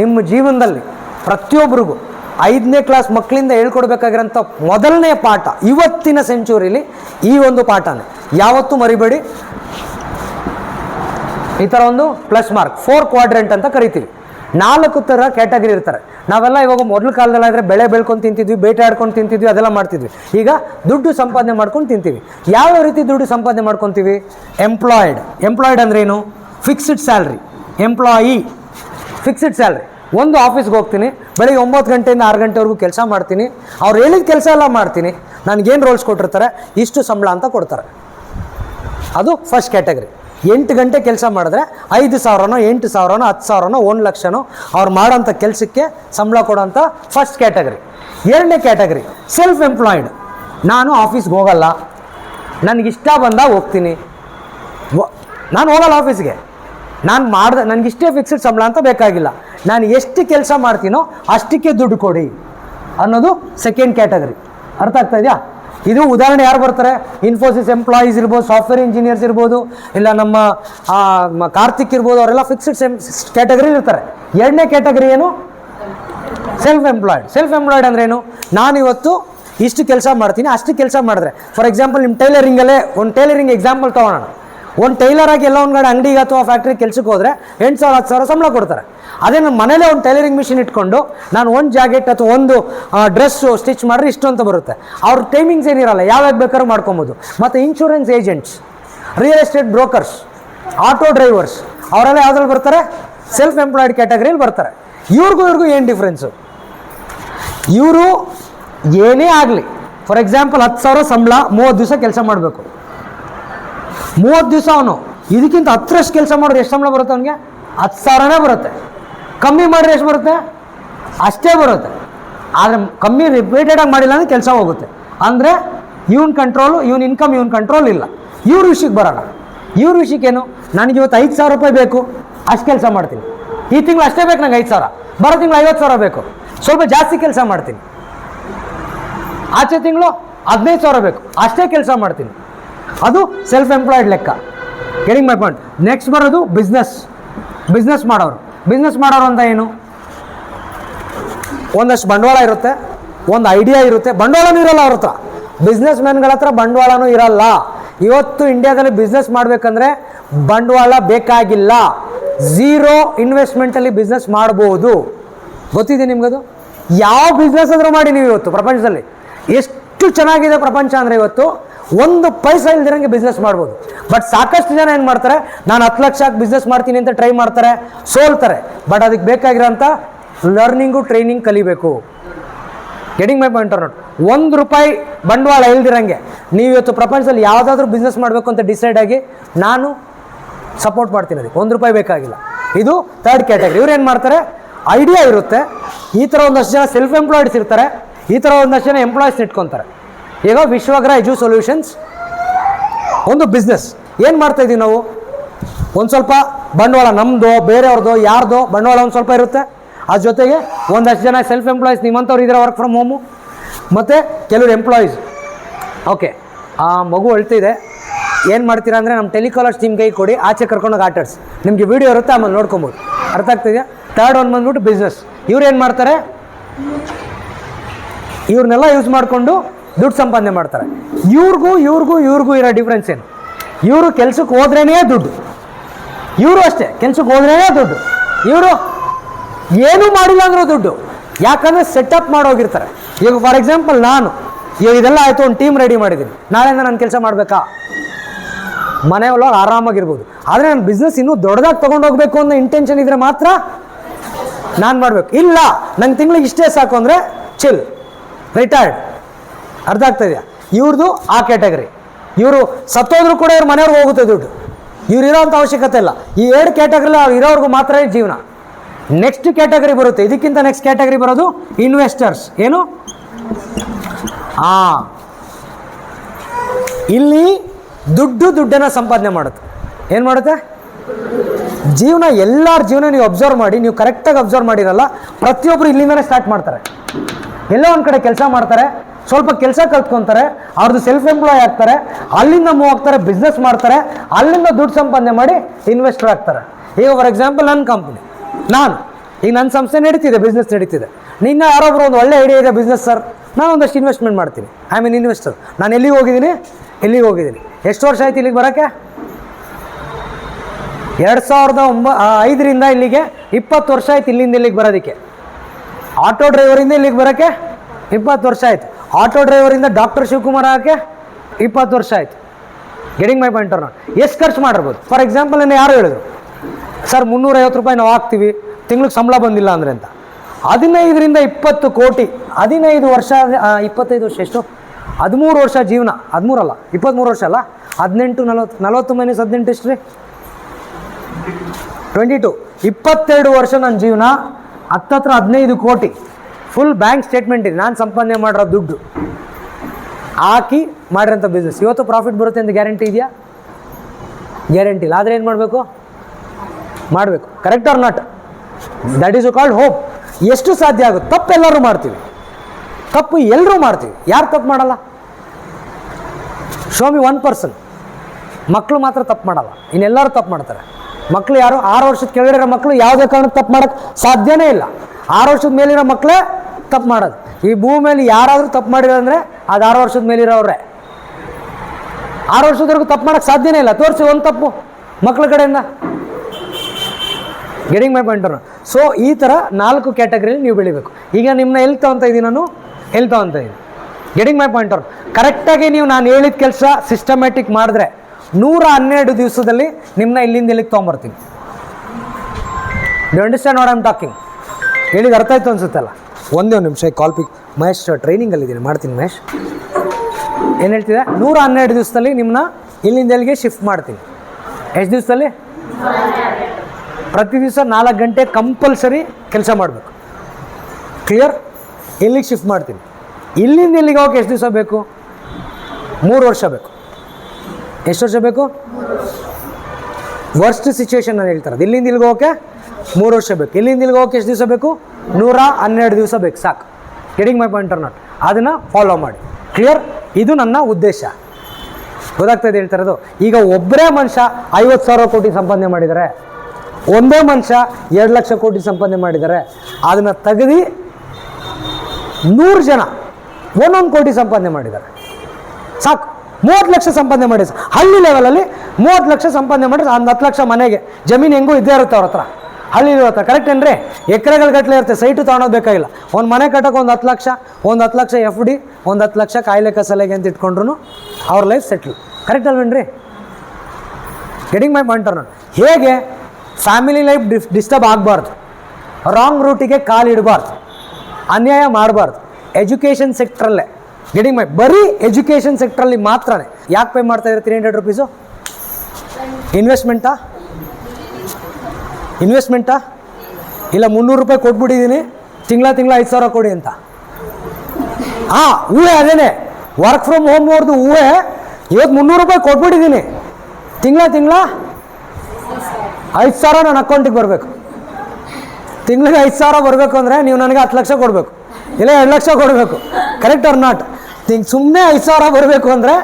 ನಿಮ್ಮ ಜೀವನದಲ್ಲಿ ಪ್ರತಿಯೊಬ್ಬರಿಗೂ ಐದನೇ ಕ್ಲಾಸ್ ಮಕ್ಕಳಿಂದ ಹೇಳ್ಕೊಡ್ಬೇಕಾಗಿರೋಂಥ ಮೊದಲನೇ ಪಾಠ ಇವತ್ತಿನ ಸೆಂಚುರಿಲಿ ಈ ಒಂದು ಪಾಠನೇ. ಯಾವತ್ತೂ ಮರಿಬೇಡಿ. ಈ ಥರ ಒಂದು ಪ್ಲಸ್ ಮಾರ್ಕ್ ಫೋರ್ ಕ್ವಾಡ್ರೆಂಟ್ ಅಂತ ಕರಿತೀವಿ. ನಾಲ್ಕು ಥರ ಕ್ಯಾಟಗರಿ ಇರ್ತಾರೆ. ನಾವೆಲ್ಲ ಇವಾಗ ಮೊದಲ ಕಾಲದಲ್ಲಾದರೆ ಬೆಳೆ ಬೆಳ್ಕೊಂಡು ತಿಂತಿದ್ವಿ ಬೇಟಾಡ್ಕೊಂಡು ತಿಂತಿದ್ವಿ, ಅದೆಲ್ಲ ಮಾಡ್ತಿದ್ವಿ. ಈಗ ದುಡ್ಡು ಸಂಪಾದನೆ ಮಾಡ್ಕೊಂಡು ತಿಂತೀವಿ. ಯಾವ ರೀತಿ ದುಡ್ಡು ಸಂಪಾದನೆ ಮಾಡ್ಕೊತೀವಿ? ಎಂಪ್ಲಾಯ್ಡ್ ಎಂಪ್ಲಾಯ್ಡ್ ಅಂದ್ರೇನು fixed salary employee fixed salary ಒಂದು ಆಫೀಸ್ಗೆ ಹೋಗ್ತೀನಿ, ಬೆಳಿಗ್ಗೆ ಒಂಬತ್ತು ಗಂಟೆಯಿಂದ ಆರು ಗಂಟೆವರೆಗೂ ಕೆಲಸ ಮಾಡ್ತೀನಿ. ಅವ್ರು ಹೇಳಿದ ಕೆಲಸ ಎಲ್ಲ ಮಾಡ್ತೀನಿ. ನನಗೇನು ರೋಲ್ಸ್ ಕೊಟ್ಟಿರ್ತಾರೆ? ಇಷ್ಟು ಸಂಬಳ ಅಂತ ಕೊಡ್ತಾರೆ. ಅದು ಫಸ್ಟ್ ಕ್ಯಾಟಗರಿ ಎಂಟು ಗಂಟೆ ಕೆಲಸ ಮಾಡಿದ್ರೆ ಐದು ಸಾವಿರನೋ, ಎಂಟು ಸಾವಿರನೋ, ಹತ್ತು ಸಾವಿರನೋ, ಒಂದು ಲಕ್ಷನೋ ಅವ್ರು ಮಾಡೋಂಥ ಕೆಲಸಕ್ಕೆ ಸಂಬಳ ಕೊಡೋಂಥ ಫಸ್ಟ್ ಕ್ಯಾಟಗರಿ ಎರಡನೇ ಕ್ಯಾಟಗರಿ ಸೆಲ್ಫ್ ಎಂಪ್ಲಾಯ್ಡ್ ನಾನು ಆಫೀಸ್ಗೆ ಹೋಗಲ್ಲ. ನನಗಿಷ್ಟ ಬಂದಾಗ ಹೋಗ್ತೀನಿ. ನಾನು ಹೋಗಲ್ಲ ಆಫೀಸ್ಗೆ ನಾನು ಮಾಡ್ದೆ, ನನಗಿಷ್ಟೇ ಫಿಕ್ಸ್ಡ್ ಸಂಬಳ ಅಂತ ಬೇಕಾಗಿಲ್ಲ. ನಾನು ಎಷ್ಟು ಕೆಲಸ ಮಾಡ್ತೀನೋ ಅಷ್ಟಕ್ಕೆ ದುಡ್ಡು ಕೊಡಿ ಅನ್ನೋದು ಸೆಕೆಂಡ್ ಕ್ಯಾಟಗರಿ ಅರ್ಥ ಆಗ್ತಾ ಇದೆಯಾ? ಇದು ಉದಾಹರಣೆ ಯಾರು ಬರ್ತಾರೆ? ಇನ್ಫೋಸಿಸ್ ಎಂಪ್ಲಾಯೀಸ್ ಇರ್ಬೋದು ಸಾಫ್ಟ್ವೇರ್ ಇಂಜಿನಿಯರ್ಸ್ ಇರ್ಬೋದು, ಇಲ್ಲ ನಮ್ಮ ಕಾರ್ತಿಕ್ ಇರ್ಬೋದು, ಅವರೆಲ್ಲ ಫಿಕ್ಸ್ಡ್ ಸೆಮ್ ಕ್ಯಾಟಗರಿ ಇರ್ತಾರೆ. ಎರಡನೇ ಕ್ಯಾಟಗರಿ ಏನು? ಸೆಲ್ಫ್ ಎಂಪ್ಲಾಯ್ಡ್ ಸೆಲ್ಫ್ ಎಂಪ್ಲಾಯ್ಡ್ ಅಂದ್ರೇನು ನಾನು ಇವತ್ತು ಇಷ್ಟು ಕೆಲಸ ಮಾಡ್ತೀನಿ, ಅಷ್ಟು ಕೆಲಸ ಮಾಡಿದ್ರೆ. ಫಾರ್ ಎಕ್ಸಾಂಪಲ್ ನಿಮ್ಮ ಟೈಲರಿಂಗಲ್ಲೇ ಒಂದು ಟೈಲರಿಂಗ್ ಎಕ್ಸಾಂಪಲ್ ತೊಗೊಳೋಣ ಒಂದು ಟೈಲರ್ ಆಗಿ ಎಲ್ಲ ಒಂದು ಅಂಗಡಿಗೆ ಅಥವಾ ಫ್ಯಾಕ್ಟ್ರಿಗೆ ಕೆಲಸಕ್ಕೆ ಹೋದರೆ ಎಂಟು ಸಾವಿರ, ಹತ್ತು ಸಾವಿರ ಸಂಬಳ ಕೊಡ್ತಾರೆ. ಅದೇ ನಮ್ಮ ಮನೇಲೇ ಒಂದು ಟೈಲರಿಂಗ್ ಮಿಷಿನ್ ಇಟ್ಕೊಂಡು ನಾನು ಒಂದು ಜಾಕೆಟ್ ಅಥವಾ ಒಂದು ಡ್ರೆಸ್ಸು ಸ್ಟಿಚ್ ಮಾಡಿದ್ರೆ ಇಷ್ಟು ಅಂತ ಬರುತ್ತೆ. ಅವ್ರ ಟೈಮಿಂಗ್ಸ್ ಏನಿರಲ್ಲ ಯಾವಾಗ ಬೇಕಾದ್ರೂ ಮಾಡ್ಕೊಬೋದು. ಮತ್ತು insurance agents real estate brokers auto drivers ಅವರೆಲ್ಲ ಯಾವ್ದ್ರಲ್ಲಿ ಬರ್ತಾರೆ? ಸೆಲ್ಫ್ ಎಂಪ್ಲಾಯ್ಡ್ ಕ್ಯಾಟಗರಿಯಲ್ಲಿ ಬರ್ತಾರೆ. ಇವ್ರಿಗೂ ಇವ್ರಿಗೂ ಏನು ಡಿಫ್ರೆನ್ಸು ಇವರು ಏನೇ ಆಗಲಿ ಫಾರ್ ಎಕ್ಸಾಂಪಲ್ ಹತ್ತು ಸಾವಿರ ಸಂಬಳ ಮೂವತ್ತು ದಿವಸ ಕೆಲಸ ಮಾಡಬೇಕು. ಮೂವತ್ತು ದಿವಸ ಅವನು. ಇದಕ್ಕಿಂತ ಹತ್ತರಷ್ಟು ಕೆಲಸ ಮಾಡಿದ್ರೆ ಎಷ್ಟು ಸಂಬಳ ಬರುತ್ತೆ ಅವನಿಗೆ? ಹತ್ತು ಸಾವಿರನೇ ಬರುತ್ತೆ. ಕಮ್ಮಿ ಮಾಡಿದ್ರೆ ಎಷ್ಟು ಬರುತ್ತೆ? ಅಷ್ಟೇ ಬರುತ್ತೆ. ಆದರೆ ಕಮ್ಮಿ ರಿಪೀಟೆಡಾಗಿ ಮಾಡಿಲ್ಲ ಅಂದರೆ ಕೆಲಸ ಹೋಗುತ್ತೆ. ಅಂದರೆ ಇವನ್ ಕಂಟ್ರೋಲು ಇವನ್ ಇನ್ಕಮ್ ಇವನ್ ಕಂಟ್ರೋಲ್ ಇಲ್ಲ. ಇವ್ರ ವಿಷಯಕ್ಕೆ ಬರೋಣ ಇವ್ರ ವಿಷಯಕ್ಕೇನು ನನಗೆ ಇವತ್ತು ಐದು ಸಾವಿರ ರೂಪಾಯಿ ಬೇಕು. ಅಷ್ಟು ಕೆಲಸ ಮಾಡ್ತೀನಿ. ಈ ತಿಂಗಳು ಅಷ್ಟೇ ಬೇಕು ನಂಗೆ ಐದು ಸಾವಿರ. ಬರೋ ತಿಂಗಳು ಐವತ್ತು ಸಾವಿರ ಬೇಕು. ಸ್ವಲ್ಪ ಜಾಸ್ತಿ ಕೆಲಸ ಮಾಡ್ತೀನಿ. ಆಚೆ ತಿಂಗಳು ಹದಿನೈದು ಸಾವಿರ ಬೇಕು. ಅಷ್ಟೇ ಕೆಲಸ ಮಾಡ್ತೀನಿ. ಅದು ಸೆಲ್ಫ್ ಎಂಪ್ಲಾಯ್ಡ್ ಲೆಕ್ಕ. ಗೆಟಿಂಗ್ ಮೈ ಪಾಯಿಂಟ್ ನೆಕ್ಸ್ಟ್ ಬರೋದು ಬಿಸ್ನೆಸ್ ಬಿಸ್ನೆಸ್ ಮಾಡೋರು. ಬಿಸ್ನೆಸ್ ಮಾಡೋರು ಅಂತ ಏನು? ಒಂದಷ್ಟು ಬಂಡವಾಳ ಇರುತ್ತೆ, ಒಂದು ಐಡಿಯಾ ಇರುತ್ತೆ. ಬಂಡವಾಳನೂ ಇರಲ್ಲ ಅವ್ರ ಹತ್ರ. ಬಿಸ್ನೆಸ್ ಮ್ಯಾನ್ಗಳ ಹತ್ರ ಬಂಡವಾಳನೂ ಇರಲ್ಲ. ಇವತ್ತು ಇಂಡಿಯಾದಲ್ಲಿ ಬಿಸ್ನೆಸ್ ಮಾಡಬೇಕಂದ್ರೆ ಬಂಡವಾಳ ಬೇಕಾಗಿಲ್ಲ. ಝೀರೋ ಇನ್ವೆಸ್ಟ್ಮೆಂಟಲ್ಲಿ ಬಿಸ್ನೆಸ್ ಮಾಡ್ಬೋದು. ಗೊತ್ತಿದೆ ನಿಮ್ಗದು? ಯಾವ ಬಿಸ್ನೆಸ್ ಆದರೂ ಮಾಡಿ ನೀವು ಇವತ್ತು ಪ್ರಪಂಚದಲ್ಲಿ. ಎಷ್ಟು ಚೆನ್ನಾಗಿದೆ ಪ್ರಪಂಚ ಅಂದರೆ ಇವತ್ತು ಒಂದು ಪೈಸಾ ಇಲ್ದಿರಂಗೆ ಬಿಸ್ನೆಸ್ ಮಾಡ್ಬೋದು. ಬಟ್ ಸಾಕಷ್ಟು ಜನ ಏನು ಮಾಡ್ತಾರೆ, ನಾನು ಹತ್ತು ಲಕ್ಷ ಬಿಸ್ನೆಸ್ ಮಾಡ್ತೀನಿ ಅಂತ ಟ್ರೈ ಮಾಡ್ತಾರೆ, ಸೋಲ್ತಾರೆ. ಬಟ್ ಅದಕ್ಕೆ ಬೇಕಾಗಿರೋಂಥ ಲರ್ನಿಂಗು ಟ್ರೈನಿಂಗ್ ಕಲಿಬೇಕು. ಗೆಟಿಂಗ್ ಮೈ ಪಾಯಿಂಟ್ ನೋಟ್ ಒಂದು ರೂಪಾಯಿ ಬಂಡವಾಳ ಇಲ್ದಿರಂಗೆ ನೀವು ಇವತ್ತು ಪ್ರಪಂಚದಲ್ಲಿ ಯಾವುದಾದ್ರೂ ಬಿಸ್ನೆಸ್ ಮಾಡಬೇಕು ಅಂತ ಡಿಸೈಡ್ ಆಗಿ ನಾನು ಸಪೋರ್ಟ್ ಮಾಡ್ತೀನಿ ಅದಕ್ಕೆ. ಒಂದು ರೂಪಾಯಿ ಬೇಕಾಗಿಲ್ಲ. ಇದು ಥರ್ಡ್ ಕ್ಯಾಟಗರಿ ಇವ್ರು ಏನು ಮಾಡ್ತಾರೆ ಐಡಿಯಾ ಇರುತ್ತೆ, ಈ ಥರ ಒಂದಷ್ಟು ಜನ ಸೆಲ್ಫ್ ಎಂಪ್ಲಾಯ್ಡ್ಸ್ ಇರ್ತಾರೆ, ಈ ಥರ ಒಂದಷ್ಟು ಜನ ಎಂಪ್ಲಾಯ್ಸ್ ಇಟ್ಕೊತಾರೆ. ಈಗ ವಿಶ್ವಗ್ರ ಎಜು ಸೊಲ್ಯೂಷನ್ಸ್ ಒಂದು ಬಿಸ್ನೆಸ್ ಏನು ಮಾಡ್ತಾ ಇದೀವಿ ನಾವು? ಒಂದು ಸ್ವಲ್ಪ ಬಂಡವಾಳ ನಮ್ಮದು ಬೇರೆಯವ್ರದ್ದು ಯಾರ್ದೋ, ಬಂಡವಾಳ ಒಂದು ಸ್ವಲ್ಪ ಇರುತ್ತೆ. ಅದ್ರ ಜೊತೆಗೆ ಒಂದಷ್ಟು ಜನ ಸೆಲ್ಫ್ ಎಂಪ್ಲಾಯೀಸ್ ನಿಮ್ಮಂಥವ್ರು ಇದ್ದಾರೆ ವರ್ಕ್ ಫ್ರಮ್ ಹೋಮು ಮತ್ತು ಕೆಲವರು ಎಂಪ್ಲಾಯೀಸ್ ಓಕೆ ಆ ಮಗು ಅಳ್ತಿದೆ. ಏನು ಮಾಡ್ತೀರಾ ಅಂದರೆ ನಮ್ಮ ಟೆಲಿಕಾಲರ್ಸ್ ಟೀಮ್ ಕೈ ಕೊಡಿ, ಆಚೆ ಕರ್ಕೊಂಡೋಗಿ ಆಟಾಡ್ಸಿ. ನಿಮಗೆ ವೀಡಿಯೋ ಇರುತ್ತೆ, ಆಮೇಲೆ ನೋಡ್ಕೊಬೋದು. ಅರ್ಥ ಆಗ್ತಿದೆಯಾ ತರ್ಡ್ ಒನ್ ಬಂದ್ಬಿಟ್ಟು ಬಿಸ್ನೆಸ್ ಇವ್ರು ಏನು ಮಾಡ್ತಾರೆ? ಇವ್ರನ್ನೆಲ್ಲ ಯೂಸ್ ಮಾಡಿಕೊಂಡು ದುಡ್ಡು ಸಂಪಾದನೆ ಮಾಡ್ತಾರೆ. ಇವ್ರಿಗೂ ಇವ್ರಿಗೂ ಇವ್ರಿಗೂ ಇರೋ ಡಿಫ್ರೆನ್ಸ್ ಏನು? ಇವರು ಕೆಲ್ಸಕ್ಕೆ ಹೋದ್ರೇ ದುಡ್ಡು. ಇವರು ಅಷ್ಟೇ, ಕೆಲ್ಸಕ್ಕೆ ಹೋದ್ರೇ ದುಡ್ಡು. ಇವರು ಏನೂ ಮಾಡಿಲ್ಲ ಅಂದ್ರೆ ದುಡ್ಡು. ಯಾಕಂದರೆ ಸೆಟಪ್ ಮಾಡೋಗಿರ್ತಾರೆ. ಈಗ ಫಾರ್ ಎಕ್ಸಾಂಪಲ್ ನಾನು ಇವಾಗ ಇದೆಲ್ಲ ಆಯಿತು, ಒಂದು ಟೀಮ್ ರೆಡಿ ಮಾಡಿದ್ದೀನಿ. ನಾಳೆಯಿಂದ ನಾನು ಕೆಲಸ ಮಾಡಬೇಕಾ? ಮನೆ ಒಳಗೆ ಆರಾಮಾಗಿರ್ಬೋದು. ಆದರೆ ನಾನು ಬಿಸ್ನೆಸ್ ಇನ್ನೂ ದೊಡ್ಡದಾಗಿ ತೊಗೊಂಡು ಹೋಗ್ಬೇಕು ಅನ್ನೋ ಇಂಟೆನ್ಷನ್ ಇದ್ರೆ ಮಾತ್ರ ನಾನು ಮಾಡಬೇಕು. ಇಲ್ಲ, ನಂಗೆ ತಿಂಗಳಿಗೆ ಇಷ್ಟೇ ಸಾಕು ಅಂದರೆ ಚಿಲ್ ರಿಟೈರ್ಡ್ ಅರ್ಥ ಆಗ್ತಾ ಇದೆಯಾ? ಇವ್ರದ್ದು ಆ ಕ್ಯಾಟಗರಿ. ಇವರು ಸತ್ತೋದ್ರು ಕೂಡ ಇವ್ರ ಮನೆಯವ್ರಿಗೆ ಹೋಗುತ್ತೆ ದುಡ್ಡು. ಇವ್ರು ಇರೋವಂಥ ಅವಶ್ಯಕತೆ ಇಲ್ಲ. ಈ ಎರಡು ಕ್ಯಾಟಗರಿಲಿ ಅವ್ರು ಮಾತ್ರ ಜೀವನ. ನೆಕ್ಸ್ಟ್ ಕ್ಯಾಟಗರಿ ಬರುತ್ತೆ. ಇದಕ್ಕಿಂತ ನೆಕ್ಸ್ಟ್ ಕ್ಯಾಟಗರಿ ಬರೋದು ಇನ್ವೆಸ್ಟರ್ಸ್ ಏನು? ಆ. ಇಲ್ಲಿ ದುಡ್ಡು ದುಡ್ಡನ್ನು ಸಂಪಾದನೆ ಮಾಡುತ್ತೆ. ಏನು ಮಾಡುತ್ತೆ? ಜೀವನ ಎಲ್ಲರ ಜೀವನ ನೀವು ಅಬ್ಸರ್ವ್ ಮಾಡಿ, ನೀವು ಕರೆಕ್ಟಾಗಿ ಅಬ್ಸರ್ವ್ ಮಾಡಿರಲ್ಲ ಪ್ರತಿಯೊಬ್ಬರು ಇಲ್ಲಿಂದಲೇ ಸ್ಟಾರ್ಟ್ ಮಾಡ್ತಾರೆ. ಎಲ್ಲೋ ಒಂದು ಕಡೆ ಕೆಲಸ ಮಾಡ್ತಾರೆ ಸ್ವಲ್ಪ ಕೆಲಸ ಕಲ್ತ್ಕೊತಾರೆ ಅವ್ರದ್ದು ಸೆಲ್ಫ್ ಎಂಪ್ಲಾಯ್ ಆಗ್ತಾರೆ, ಅಲ್ಲಿಂದ ಮೂವ್ ಆಗ್ತಾರೆ ಬಿಸ್ನೆಸ್ ಮಾಡ್ತಾರೆ, ಅಲ್ಲಿಂದ ದುಡ್ಡು ಸಂಪಾದನೆ ಮಾಡಿ ಇನ್ವೆಸ್ಟರ್ ಆಗ್ತಾರೆ. ಈಗ ಫಾರ್ ಎಕ್ಸಾಂಪಲ್ ನನ್ನ ಕಂಪ್ನಿ ನಾನು, ಈಗ ನನ್ನ ಸಂಸ್ಥೆ ನಡೀತಿದೆ ಬಿಸ್ನೆಸ್ ನಡೀತಿದೆ. ನಿನ್ನ ಯಾರೊಬ್ಬರು ಒಂದು ಒಳ್ಳೆ ಐಡಿಯಾ ಇದೆ ಬಿಸ್ನೆಸ್ ಸರ್ ನಾನು ಒಂದಷ್ಟು ಇನ್ವೆಸ್ಟ್ಮೆಂಟ್ ಮಾಡ್ತೀನಿ. ಐ ಮೀನ್ ಇನ್ವೆಸ್ಟರ್ ನಾನು ಎಲ್ಲಿಗೆ ಹೋಗಿದ್ದೀನಿ? ಎಲ್ಲಿಗೆ ಹೋಗಿದ್ದೀನಿ? ಎಷ್ಟು ವರ್ಷ ಆಯ್ತು ಇಲ್ಲಿಗೆ ಬರೋಕ್ಕೆ ಎರಡು ಸಾವಿರದ ಒಂಬ ಐದರಿಂದ ಇಲ್ಲಿಗೆ ಇಪ್ಪತ್ತು ವರ್ಷ ಆಯ್ತು ಇಲ್ಲಿಂದ ಇಲ್ಲಿಗೆ ಬರೋದಕ್ಕೆ. ಆಟೋ ಡ್ರೈವರಿಂದ ಇಲ್ಲಿಗೆ ಬರೋಕ್ಕೆ ಇಪ್ಪತ್ತು ವರ್ಷ ಆಯ್ತು. ಆಟೋ ಡ್ರೈವರಿಂದ ಡಾಕ್ಟರ್ ಶಿವಕುಮಾರ್ ಆಗಕ್ಕೆ ಇಪ್ಪತ್ತು ವರ್ಷ ಆಯ್ತು. ಗೆಟಿಂಗ್ ಮೈ ಪಾಯಿಂಟ್ ಅವ್ರನ್ನ ಎಷ್ಟು ಖರ್ಚು ಮಾಡಿರ್ಬೋದು? ಫಾರ್ ಎಕ್ಸಾಂಪಲ್ ನಾನು ಯಾರು ಹೇಳಿದ್ರು, ಸರ್, ಮುನ್ನೂರೈವತ್ತು ರೂಪಾಯಿ ನಾವು ಹಾಕ್ತೀವಿ, ತಿಂಗ್ಳಿಗೆ ಸಂಬಳ ಬಂದಿಲ್ಲ ಅಂದ್ರೆ ಅಂತ. ಹದಿನೈದರಿಂದ ಇಪ್ಪತ್ತು ಕೋಟಿ, ಹದಿನೈದು ವರ್ಷ ಇಪ್ಪತ್ತೈದು ವರ್ಷ ಎಷ್ಟು? ಹದಿಮೂರು ವರ್ಷ ಜೀವನ ಹದಿಮೂರಲ್ಲ ಇಪ್ಪತ್ತ್ಮೂರು ವರ್ಷ ಅಲ್ಲ? ಹದಿನೆಂಟು, ನಲವತ್ತು ನಲವತ್ತು ಮೈನಸ್ ಹದಿನೆಂಟು ಎಷ್ಟು ರೀ? ಟ್ವೆಂಟಿ ಟು ಇಪ್ಪತ್ತೆರಡು ವರ್ಷ ನನ್ನ ಜೀವನ, ಹತ್ತತ್ರ ಹದಿನೈದು ಕೋಟಿ. ಫುಲ್ ಬ್ಯಾಂಕ್ ಸ್ಟೇಟ್ಮೆಂಟ್ ಇದೆ. ನಾನು ಸಂಪಾದನೆ ಮಾಡಿರೋ ದುಡ್ಡು. ಹಾಕಿ ಮಾಡಿರೋಂಥ ಬಿಸ್ನೆಸ್ ಇವತ್ತು ಪ್ರಾಫಿಟ್ ಬರುತ್ತೆ ಅಂತ ಗ್ಯಾರಂಟಿ ಇದೆಯಾ? ಗ್ಯಾರಂಟಿ ಇಲ್ಲ. ಆದರೆ ಏನು ಮಾಡಬೇಕು? ಮಾಡಬೇಕು. Correct are not that is called hope ಎಷ್ಟು ಸಾಧ್ಯ ಆಗುತ್ತೆ? ತಪ್ಪು ಎಲ್ಲರೂ ಮಾಡ್ತೀವಿ. ತಪ್ಪು ಎಲ್ಲರೂ ಮಾಡ್ತೀವಿ. ಯಾರು ತಪ್ಪು ಮಾಡಲ್ಲ? ಶೋಮಿ ಒನ್ ಪರ್ಸನ್ ಮಕ್ಕಳು ಮಾತ್ರ ತಪ್ಪು ಮಾಡಲ್ಲ. ಇನ್ನೆಲ್ಲರೂ ತಪ್ಪು ಮಾಡ್ತಾರೆ. ಮಕ್ಕಳು ಯಾರು? ಆರು ವರ್ಷದ ಕೆಳಗಡೆ ಮಕ್ಕಳು ಯಾವುದೇ ಕಾರಣಕ್ಕೆ ತಪ್ಪು ಮಾಡೋಕ್ಕೆ ಸಾಧ್ಯನೇ ಇಲ್ಲ. ಆರು ವರ್ಷದ ಮೇಲಿರೋ ಮಕ್ಕಳೇ ತಪ್ಪು ಮಾಡೋದು. ಈ ಭೂಮಿಯಲ್ಲಿ ಯಾರಾದರೂ ತಪ್ಪು ಮಾಡಿರೋದಂದ್ರೆ ಅದು ಆರು ವರ್ಷದ ಮೇಲಿರೋವ್ರೆ ಆರು ವರ್ಷದವರೆಗೂ ತಪ್ಪು ಮಾಡೋಕ್ಕೆ ಸಾಧ್ಯನೇ ಇಲ್ಲ. ತೋರಿಸಿ ಒಂದು ತಪ್ಪು ಮಕ್ಕಳ ಕಡೆಯಿಂದ. ಗೆಟಿಂಗ್ ಮೈ ಪಾಯಿಂಟ್ ಸೊ ಈ ಥರ ನಾಲ್ಕು ಕ್ಯಾಟಗರಿಲಿ ನೀವು ಬೆಳಿಬೇಕು. ಈಗ ನಿಮ್ಮನ್ನ ಎಲ್ಲಿ ತಗೊಂತ ಇದ್ದೀನಿ ನಾನು? ಎಲ್ಲಿ ತಗೊಂತ ಇದ್ದೀನಿ ಗೆಟಿಂಗ್ ಮೈ ಪಾಯಿಂಟ್ ಅವ್ರು ಕರೆಕ್ಟಾಗಿ ನೀವು ನಾನು ಹೇಳಿದ ಕೆಲಸ ಸಿಸ್ಟಮ್ಯಾಟಿಕ್ ಮಾಡಿದ್ರೆ ನೂರ ಹನ್ನೆರಡು ದಿವಸದಲ್ಲಿ ನಿಮ್ಮನ್ನ ಇಲ್ಲಿಂದ ಇಲ್ಲಿಗೆ ತೊಗೊಂಬರ್ತೀನಿ. ಯು ಅಂಡರ್ಸ್ಟ್ಯಾಂಡ್ ನೋಡಮ್ ಐಮ್ ಟಾಕಿಂಗ್ ಹೇಳಿದ ಅರ್ಥ ಆಯ್ತು ಅನ್ಸುತ್ತಲ್ಲ? ಒಂದೇ ಒಂದು ನಿಮಿಷ ಕಾಲ್ ಪಿಕ್ ಮಹೇಶ್ ಟ್ರೈನಿಂಗಲ್ಲಿದ್ದೀನಿ ಮಾಡ್ತೀನಿ ಮಹೇಶ್. ಏನು ಹೇಳ್ತಿದೆ ನೂರ ಹನ್ನೆರಡು ದಿವಸದಲ್ಲಿ ನಿಮ್ಮನ್ನ ಇಲ್ಲಿಂದ ಇಲ್ಲಿಗೆ ಶಿಫ್ಟ್ ಮಾಡ್ತೀನಿ. ಎಷ್ಟು ದಿವಸದಲ್ಲಿ? ಪ್ರತಿ ದಿವಸ ನಾಲ್ಕು ಗಂಟೆ ಕಂಪಲ್ಸರಿ ಕೆಲಸ ಮಾಡಬೇಕು. ಕ್ಲಿಯರ್ ಇಲ್ಲಿಗೆ ಶಿಫ್ಟ್ ಮಾಡ್ತೀನಿ. ಇಲ್ಲಿಂದ ಇಲ್ಲಿಗೆ ಹೋಗಕ್ಕೆ ಎಷ್ಟು ದಿವಸ ಬೇಕು? ಮೂರು ವರ್ಷ ಬೇಕು. ಎಷ್ಟು ವರ್ಷ ಬೇಕು? ವರ್ಸ್ಟ್ ಸಿಚುವೇಶನ್ ನಾನು ಹೇಳ್ತಾರೆ ಇಲ್ಲಿಂದ ಇಲ್ಲಿಗೆ ಹೋಗಕ್ಕೆ ಮೂರು ವರ್ಷ ಬೇಕು. ಇಲ್ಲಿಂದ ಇಲ್ಲಿಗೆ ಹೋಗಕ್ಕೆ ಎಷ್ಟು ದಿವಸ ಬೇಕು? ನೂರ ಹನ್ನೆರಡು ದಿವಸ ಬೇಕು, ಸಾಕು. ಗೆಟಿಂಗ್ ಮೈ ಪಾಯಿಂಟ್ ನಾಟ್ ಅದನ್ನು ಫಾಲೋ ಮಾಡಿ. ಕ್ಲಿಯರ್ ಇದು ನನ್ನ ಉದ್ದೇಶ. ಗೊತ್ತಾಗ್ತಾ ಇದೆ ಹೇಳ್ತಾ ಇರೋದು? ಈಗ ಒಬ್ಬರೇ ಮನುಷ್ಯ ಐವತ್ತು ಸಾವಿರ ಕೋಟಿ ಸಂಪಾದನೆ ಮಾಡಿದ್ದಾರೆ ಒಂದೇ ಮನುಷ್ಯ ಎರಡು ಲಕ್ಷ ಕೋಟಿ ಸಂಪಾದನೆ ಮಾಡಿದ್ದಾರೆ ಅದನ್ನು ತೆಗೆದು ನೂರು ಜನ ಒಂದೊಂದು ಕೋಟಿ ಸಂಪಾದನೆ ಮಾಡಿದ್ದಾರೆ ಸಾಕು. ಮೂವತ್ತು ಲಕ್ಷ ಸಂಪಾದನೆ ಮಾಡಿ. ಹಳ್ಳಿ ಲೆವೆಲಲ್ಲಿ ಮೂವತ್ತು ಲಕ್ಷ ಸಂಪಾದನೆ ಮಾಡಿದ್ರೆ. ಒಂದು ಹತ್ತು ಲಕ್ಷ ಮನೆಗೆ. ಜಮೀನು ಹೆಂಗೂ ಇದ್ದೇ ಇರುತ್ತೆ ಅವ್ರ ಹತ್ರ. ಹಳ್ಳಿ ಇರುತ್ತೆ ಕರೆಕ್ಟ್ ಏನ್ರಿ? ಎಕರೆಗಳ ಗಟ್ಟಲೆ ಇರುತ್ತೆ ಸೈಟು ತೊಗೊಳೋದು ಬೇಕಾಗಿಲ್ಲ. ಒಂದು ಮನೆ ಕಟ್ಟೋಕೆ ಒಂದು ಹತ್ತು ಲಕ್ಷ, ಒಂದು ಹತ್ತು ಲಕ್ಷ ಎಫ್ ಡಿ ಒಂದು ಹತ್ತು ಲಕ್ಷ ಕಾಯಿಲೆ ಕಸಲೆಗೆ ಅಂತ ಇಟ್ಕೊಂಡ್ರು ಅವ್ರ ಲೈಫ್ ಸೆಟ್ಲ್ ಕರೆಕ್ಟ್ ಅಲ್ವೇನ್ರಿ? ಗೆಟಿಂಗ್ ಮೈ ಪಾಯಿಂಟ್ ನಾನು ಹೇಗೆ ಫ್ಯಾಮಿಲಿ ಲೈಫ್ ಡಿಸ್ ಡಿಸ್ಟರ್ಬ್ ಆಗಬಾರ್ದು. ರಾಂಗ್ ರೂಟಿಗೆ ಕಾಲು ಇಡಬಾರ್ದು. ಅನ್ಯಾಯ ಮಾಡಬಾರ್ದು. ಎಜುಕೇಷನ್ ಸೆಕ್ಟ್ರಲ್ಲೇ ಗೆಟಿಂಗ್ ಮೈ ಬರೀ ಎಜುಕೇಷನ್ ಸೆಕ್ಟ್ರಲ್ಲಿ ಮಾತ್ರನೇ. ಯಾಕೆ ಪೇ ಮಾಡ್ತಾ ಇದ್ರೆ ತ್ರೀ ಹಂಡ್ರೆಡ್ ರುಪೀಸು ಇನ್ವೆಸ್ಟ್ಮೆಂಟಾ ಇನ್ವೆಸ್ಟ್ಮೆಂಟಾ ಇಲ್ಲ, ಮುನ್ನೂರು ರೂಪಾಯಿ ಕೊಟ್ಬಿಟ್ಟಿದ್ದೀನಿ. ತಿಂಗಳ ತಿಂಗಳ ಐದು ಸಾವಿರ ಕೊಡಿ ಅಂತ. ಹಾಂ ಊಹೆ ಅದೇನೆ. ವರ್ಕ್ ಫ್ರಮ್ ಹೋಮ್ ಅವ್ರದ್ದು ಊಹೆ. ಇವತ್ತು ಮುನ್ನೂರು ರೂಪಾಯಿ ಕೊಟ್ಬಿಟ್ಟಿದ್ದೀನಿ. ತಿಂಗಳ ತಿಂಗಳ ಐದು ಸಾವಿರ ನನ್ನ ಅಕೌಂಟಿಗೆ ಬರಬೇಕು. ತಿಂಗಳಿಗೆ ಐದು ಸಾವಿರ ಬರಬೇಕು ಅಂದರೆ ನೀವು ನನಗೆ ಹತ್ತು ಲಕ್ಷ ಕೊಡಬೇಕು. ಇಲ್ಲ, ಎರಡು ಲಕ್ಷ ಕೊಡಬೇಕು. ಕರೆಕ್ಟ್ ಆರ್ ನಾಟ್ ತಿಂಗ್ ಸುಮ್ಮನೆ ಐದು ಸಾವಿರ ಬರಬೇಕು ಅಂದರೆ